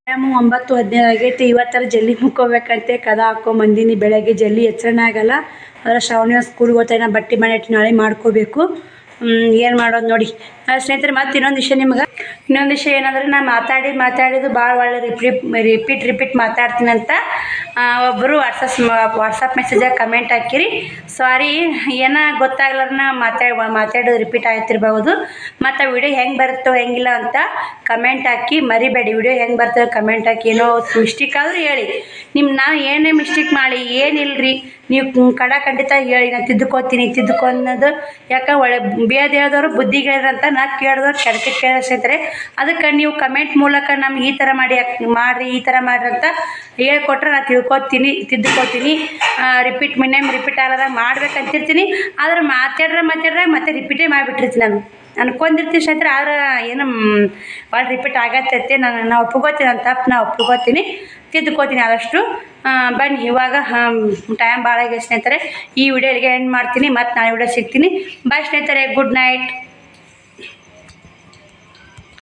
ಟೈಮು ಒಂಬತ್ತು ಹದಿನೈದು ಆಗೈತಿ. ಇವತ್ತರ ಜಲ್ದಿ ಮುಕ್ಕೋಬೇಕಂತೆ. ಕದ ಹಾಕೊಂಬಂದಿನಿ ಬೆಳಗ್ಗೆ ಜಲ್ದಿ ಎಚ್ಚರನೇ ಆಗಲ್ಲ. ಅದರ ಶ್ರಾವಣ ಸ್ಕೂಲ್ಗೆ ಹೋಗ್ತಾ ಬಟ್ಟೆ ಮನೆ ಇಟ್ಟು ನಾಳೆ ಮಾಡ್ಕೋಬೇಕು. ಏನು ಮಾಡೋದು ನೋಡಿ. ಸ್ನೇಹಿತರೆ, ಮತ್ತೆ ಇನ್ನೊಂದು ವಿಷಯ ನಿಮ್ಗೆ. ಇನ್ನೊಂದು ವಿಷಯ ಏನಂದ್ರೆ ನಾನು ಮಾತಾಡಿ ಮಾತಾಡಿದ್ದು ಭಾಳ ಒಳ್ಳೆ ರಿಪೀಟ್ ರಿಪೀಟ್ ರಿಪೀಟ್ ಮಾತಾಡ್ತೀನಿ ಒಬ್ಬರು ವಾಟ್ಸಪ್ ವಾಟ್ಸಪ್ ಮೆಸೇಜಾಗ ಕಮೆಂಟ್ ಹಾಕಿರಿ. ಸಾರಿ ಏನೋ ಗೊತ್ತಾಗ್ಲಾರನ ಮಾತಾಡಿ, ಮಾತಾಡೋದು ರಿಪೀಟ್ ಆಗ್ತಿರ್ಬೋದು ಮತ್ತು ವಿಡಿಯೋ ಹೆಂಗೆ ಬರುತ್ತೋ, ಹೆಂಗಿಲ್ಲ ಅಂತ ಕಮೆಂಟ್ ಹಾಕಿ, ಮರಿಬೇಡಿ. ವಿಡಿಯೋ ಹೆಂಗೆ ಬರ್ತದೆ ಕಮೆಂಟ್ ಹಾಕಿ. ಏನೋ ಮಿಸ್ಟೇಕ್ ಆದರೂ ಹೇಳಿ. ನಿಮ್ಮ ನಾ ಏನೇ ಮಿಸ್ಟೇಕ್ ಮಾಡಿ, ಏನಿಲ್ರಿ? ನೀವು ಕಡ ಖಂಡಿತ ಹೇಳಿ, ನಾನು ತಿದ್ದುಕೋತೀನಿ ತಿದ್ದುಕೋ ಅನ್ನೋದು ಯಾಕೆ ಒಳ್ಳೆ ಬೇದ ಹೇಳ್ದವರು ಬುದ್ಧಿ ಅಂತ ನಾ ಕೇಳಿದವ್ರು ಕೆಡಕೆ ಕೇಳಿಸ್ತಾರೆ ಅದಕ್ಕೆ ನೀವು ಕಮೆಂಟ್ ಮೂಲಕ ನಮ್ಗೆ ಈ ಥರ ಮಾಡಿ ಮಾಡ್ರಿ, ಈ ಥರ ಮಾಡಿರಿ ಅಂತ ಹೇಳ್ಕೊಟ್ರೆ ನಾನು ತಿಳ್ಕೊತೀನಿ, ತಿದ್ದುಕೋತೀನಿ. Repeat ಮಿನ್ನೇಮ್ repeat ಆಗದಾಗ ಮಾಡ್ಬೇಕಂತಿರ್ತೀನಿ. ಆದ್ರೆ ಮಾತಾಡ್ರೆ ಮಾತಾಡ್ರೆ ಮತ್ತೆ ರಿಪೀಟೇ ಮಾಡಿಬಿಟ್ಟಿರ್ತೀನಿ ನಾನು. ಅನ್ಕೊಂಡಿರ್ತೀನಿ ಸ್ನೇಹಿತರೆ ಆದ್ರೆ ಏನು ಭಾಳ ರಿಪೀಟ್ ಆಗತ್ತೈತೆ ನಾನು, ನಾ ಒಪ್ಕೋತೀನಿ ನನ್ನ ತಪ್ಪು ನಾ ಒಪ್ಕೋತೀನಿ. ತಿದ್ದುಕೋತೀನಿ ಆದಷ್ಟು. ಬನ್ನಿ, ಇವಾಗ ಟೈಮ್ ಭಾಳ ಆಗಿದೆ ಸ್ನೇಹಿತರೆ. ಈ ವಿಡಿಯೋ ಇಲ್ಲಿಗೆ ಎಂಡ್ ಮಾಡ್ತೀನಿ. ಮತ್ತು ನಾನು ವಿಡಿಯೋ ಸಿಗ್ತೀನಿ. ಬಾಯ್ ಸ್ನೇಹಿತರೆ ಗುಡ್ ನೈಟ್